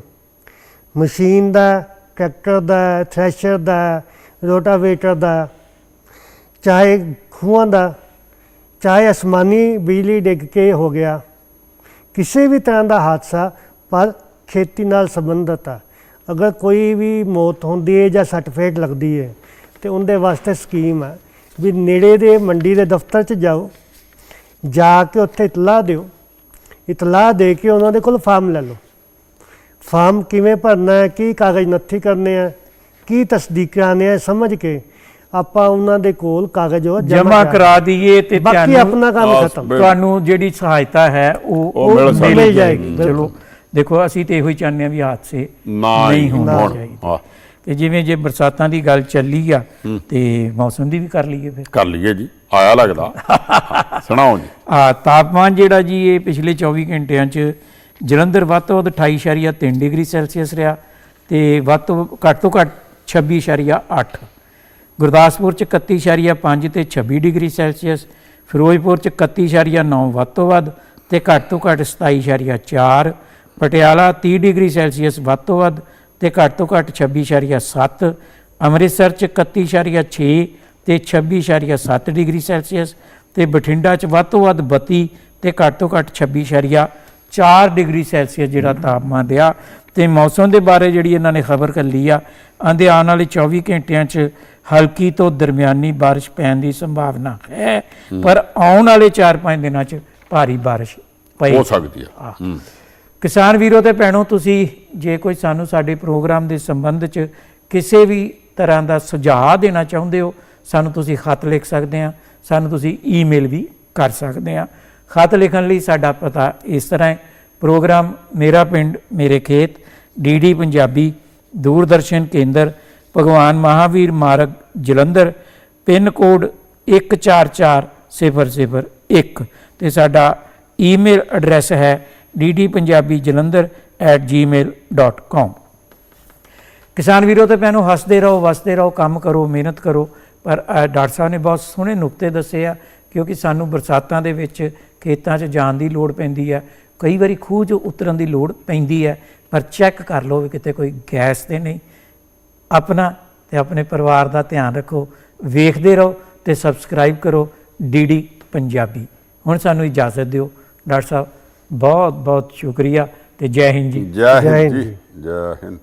ਮਸ਼ੀਨ ਦਾ, ਟਰੈਕਟਰ ਦਾ, ਥ੍ਰੈਸ਼ਰ ਦਾ, ਰੋਟਾਵੇਟਰ ਦਾ, ਚਾਹੇ ਖੂਹਾਂ ਦਾ, ਚਾਹੇ ਅਸਮਾਨੀ ਬਿਜਲੀ ਡਿੱਗ ਕੇ ਹੋ ਗਿਆ ਕਿਸੇ ਵੀ ਤਰ੍ਹਾਂ ਦਾ ਹਾਦਸਾ, ਪਰ ਖੇਤੀ ਨਾਲ ਸੰਬੰਧਿਤ ਆ। ਅਗਰ ਕੋਈ ਵੀ ਮੌਤ ਹੁੰਦੀ ਹੈ ਜਾਂ ਸਰਟੀਫਿਕੇਟ ਲੱਗਦੀ ਹੈ ਤੇ ਉਹਦੇ ਵਾਸਤੇ ਸਕੀਮ ਆ ਵੀ ਨੇੜੇ ਦੇ ਮੰਡੀ ਦੇ ਦਫ਼ਤਰ 'ਚ ਜਾਓ, ਜਾ ਕੇ ਉੱਥੇ ਇਤਲਾਹ ਦਿਓ। ਇਤਲਾਹ ਦੇ ਕੇ ਉਹਨਾਂ ਦੇ ਕੋਲ ਫਾਰਮ ਲੈ ਲਓ। ਫਾਰਮ ਕਿਵੇਂ ਭਰਨਾ ਹੈ, ਕੀ ਕਾਗਜ਼ ਨੱਥੀ ਕਰਨੇ ਆ, ਕੀ ਤਸਦੀਕ ਕਰਾਣੇ ਆ ਸਮਝ ਕੇ ਆਪਾਂ ਉਹਨਾਂ ਦੇ ਕੋਲ ਕਾਗਜ਼ ਉਹ ਜਮਾ ਕਰਾ ਦਈਏ ਤੇ ਬਾਕੀ ਤੁਹਾਨੂੰ ਆਪਣਾ ਕੰਮ ਖਤਮ। ਤੁਹਾਨੂੰ ਜਿਹੜੀ ਸਹਾਇਤਾ ਹੈ ਉਹ ਉਹ ਮਿਲ ਜਾਏਗੀ, ਚਲੋ ਦੇਖੋ ਅਸੀਂ ਤੇ ਇਹੋ ਹੀ ਚਾਹੁੰਦੇ ਹਾਂ ਵੀ ਹਾਦਸੇ ਨਹੀਂ ਹੋਣੇ ਤੇ ਜਿਵੇਂ ਜੇ ਬਰਸਾਤਾਂ ਦੀ ਗੱਲ ਚੱਲੀ ਆ ਤੇ ਮੌਸਮ ਦੀ ਵੀ ਕਰ ਲਈਏ ਫਿਰ। ਕਰ ਲਈਏ ਜੀ ਆਇਆ ਲੱਗਦਾ। ਸੁਣਾਓ ਜੀ। ਆ ਤਾਪਮਾਨ ਜਿਹੜਾ ਜੀ ਇਹ ਪਿਛਲੇ 24 ਘੰਟਿਆਂ 'ਚ ਜਲੰਧਰ ਵੱਧ ਤੋਂ ਵੱਧ 28.3 ਡਿਗਰੀ ਸੈਲਸੀਅਸ ਰਿਹਾ ਤੇ ਵੱਧ ਤੋਂ ਘੱਟ ਤੋਂ ਘੱਟ 26.8 ਗੁਰਦਾਸਪੁਰ 'ਚ 31.5 ਤੇ 26 ਡਿਗਰੀ ਸੈਲਸੀਅਸ, ਫਿਰੋਜ਼ਪੁਰ 'ਚ 31.9 ਵੱਧ ਤੋਂ ਵੱਧ ਤੇ ਘੱਟ ਤੋਂ ਘੱਟ 27.4 ਪਟਿਆਲਾ 30 ਡਿਗਰੀ ਸੈਲਸੀਅਸ ਵੱਧ ਤੋਂ ਵੱਧ ਤੇ ਘੱਟ ਤੋਂ ਘੱਟ 26.7 ਅੰਮ੍ਰਿਤਸਰ 'ਚ 31.6 ਤੇ 26.7 ਡਿਗਰੀ ਸੈਲਸੀਅਸ ਤੇ ਬਠਿੰਡਾ 'ਚ ਵੱਧ ਤੋਂ ਵੱਧ 32 ਤੇ ਘੱਟ ਤੋਂ ਘੱਟ 26.4 ਡਿਗਰੀ ਸੈਲਸੀਅਸ ਜਿਹੜਾ ਤਾਪਮਾਨ ਰਿਹਾ। ਤੇ ਮੌਸਮ ਦੇ ਬਾਰੇ ਜਿਹੜੀ ਇਹਨਾਂ ਨੇ ਖਬਰ ਕੱਲੀ ਆ ਆਂਦੇ ਆਉਣ ਵਾਲੇ 24 ਘੰਟਿਆਂ 'ਚ ਹਲਕੀ ਤੋਂ ਦਰਮਿਆਨੀ ਬਾਰਿਸ਼ ਪੈਣ ਦੀ ਸੰਭਾਵਨਾ ਹੈ ਪਰ ਆਉਣ ਵਾਲੇ 4-5 ਦਿਨਾਂ 'ਚ ਭਾਰੀ ਬਾਰਿਸ਼ ਪਈ। ਹੋ ਸਕਦੀ ਆ। ਕਿਸਾਨ ਵੀਰੋ ਤੇ ਭੈਣੋ ਤੁਸੀਂ ਜੇ ਕੋਈ ਸਾਨੂੰ ਸਾਡੇ ਪ੍ਰੋਗਰਾਮ ਦੇ ਸੰਬੰਧ ਚ ਕਿਸੇ ਵੀ ਤਰ੍ਹਾਂ ਦਾ ਸੁਝਾਅ ਦੇਣਾ ਚਾਹੁੰਦੇ ਹੋ ਸਾਨੂੰ ਤੁਸੀਂ ਖਤ ਲਿਖ ਸਕਦੇ ਆ ਸਾਨੂੰ ਤੁਸੀਂ ਈਮੇਲ ਵੀ ਕਰ ਸਕਦੇ ਆ। ਖਤ ਲਿਖਣ ਲਈ ਸਾਡਾ ਪਤਾ ਇਸ ਤਰ੍ਹਾਂ ਹੈ ਪ੍ਰੋਗਰਾਮ ਮੇਰਾ ਪਿੰਡ ਮੇਰੇ ਖੇਤ ਡੀਡੀ ਪੰਜਾਬੀ, ਦੂਰਦਰਸ਼ਨ ਕੇਂਦਰ, ਭਗਵਾਨ ਮਹਾਵੀਰ ਮਾਰਗ, ਜਲੰਧਰ, ਪਿੰਨ ਕੋਡ 144001 ਤੇ ਸਾਡਾ ਈਮੇਲ ਐਡਰੈਸ ਹੈ ddpunjabijalandhar@gmail.com ਕਿਸਾਨ ਵੀਰੋ ਤੇ ਭੈਣੋ, ਹੱਸਦੇ ਰਹੋ, ਵਸਦੇ ਰਹੋ, ਕੰਮ ਕਰੋ, ਮਿਹਨਤ ਕਰੋ, ਪਰ ਡਾਕਟਰ ਸਾਹਿਬ ਨੇ ਬਹੁਤ ਸੋਹਣੇ ਨੁਕਤੇ ਦੱਸੇ ਆ, ਕਿਉਂਕਿ ਸਾਨੂੰ ਬਰਸਾਤਾਂ ਦੇ ਵਿੱਚ ਖੇਤਾਂ 'ਚ ਜਾਣ ਦੀ ਲੋੜ ਪੈਂਦੀ ਹੈ ਕਈ ਵਾਰੀ ਖੂਹ 'ਚ ਉਤਰਨ ਦੀ ਲੋੜ ਪੈਂਦੀ ਹੈ ਪਰ ਚੈੱਕ ਕਰ ਲਓ ਵੀ ਕਿਤੇ ਕੋਈ ਗੈਸ ਤੇ ਨਹੀਂ। ਆਪਣਾ ਤੇ ਆਪਣੇ ਪਰਿਵਾਰ ਦਾ ਧਿਆਨ ਰੱਖੋ ਵੇਖਦੇ ਰਹੋ ਤੇ ਸਬਸਕ੍ਰਾਈਬ ਕਰੋ ਡੀਡੀ ਪੰਜਾਬੀ। ਹੁਣ ਸਾਨੂੰ ਇਜਾਜ਼ਤ ਦਿਓ। ਡਾਕਟਰ ਸਾਹਿਬ ਬਹੁਤ ਬਹੁਤ ਸ਼ੁਕਰੀਆ ਤੇ ਜੈ ਹਿੰਦ ਜੀ। ਜੈ ਜੈ ਹਿੰਦ ਹਿੰਦ ਜੀ। ਜੈ ਹਿੰਦ।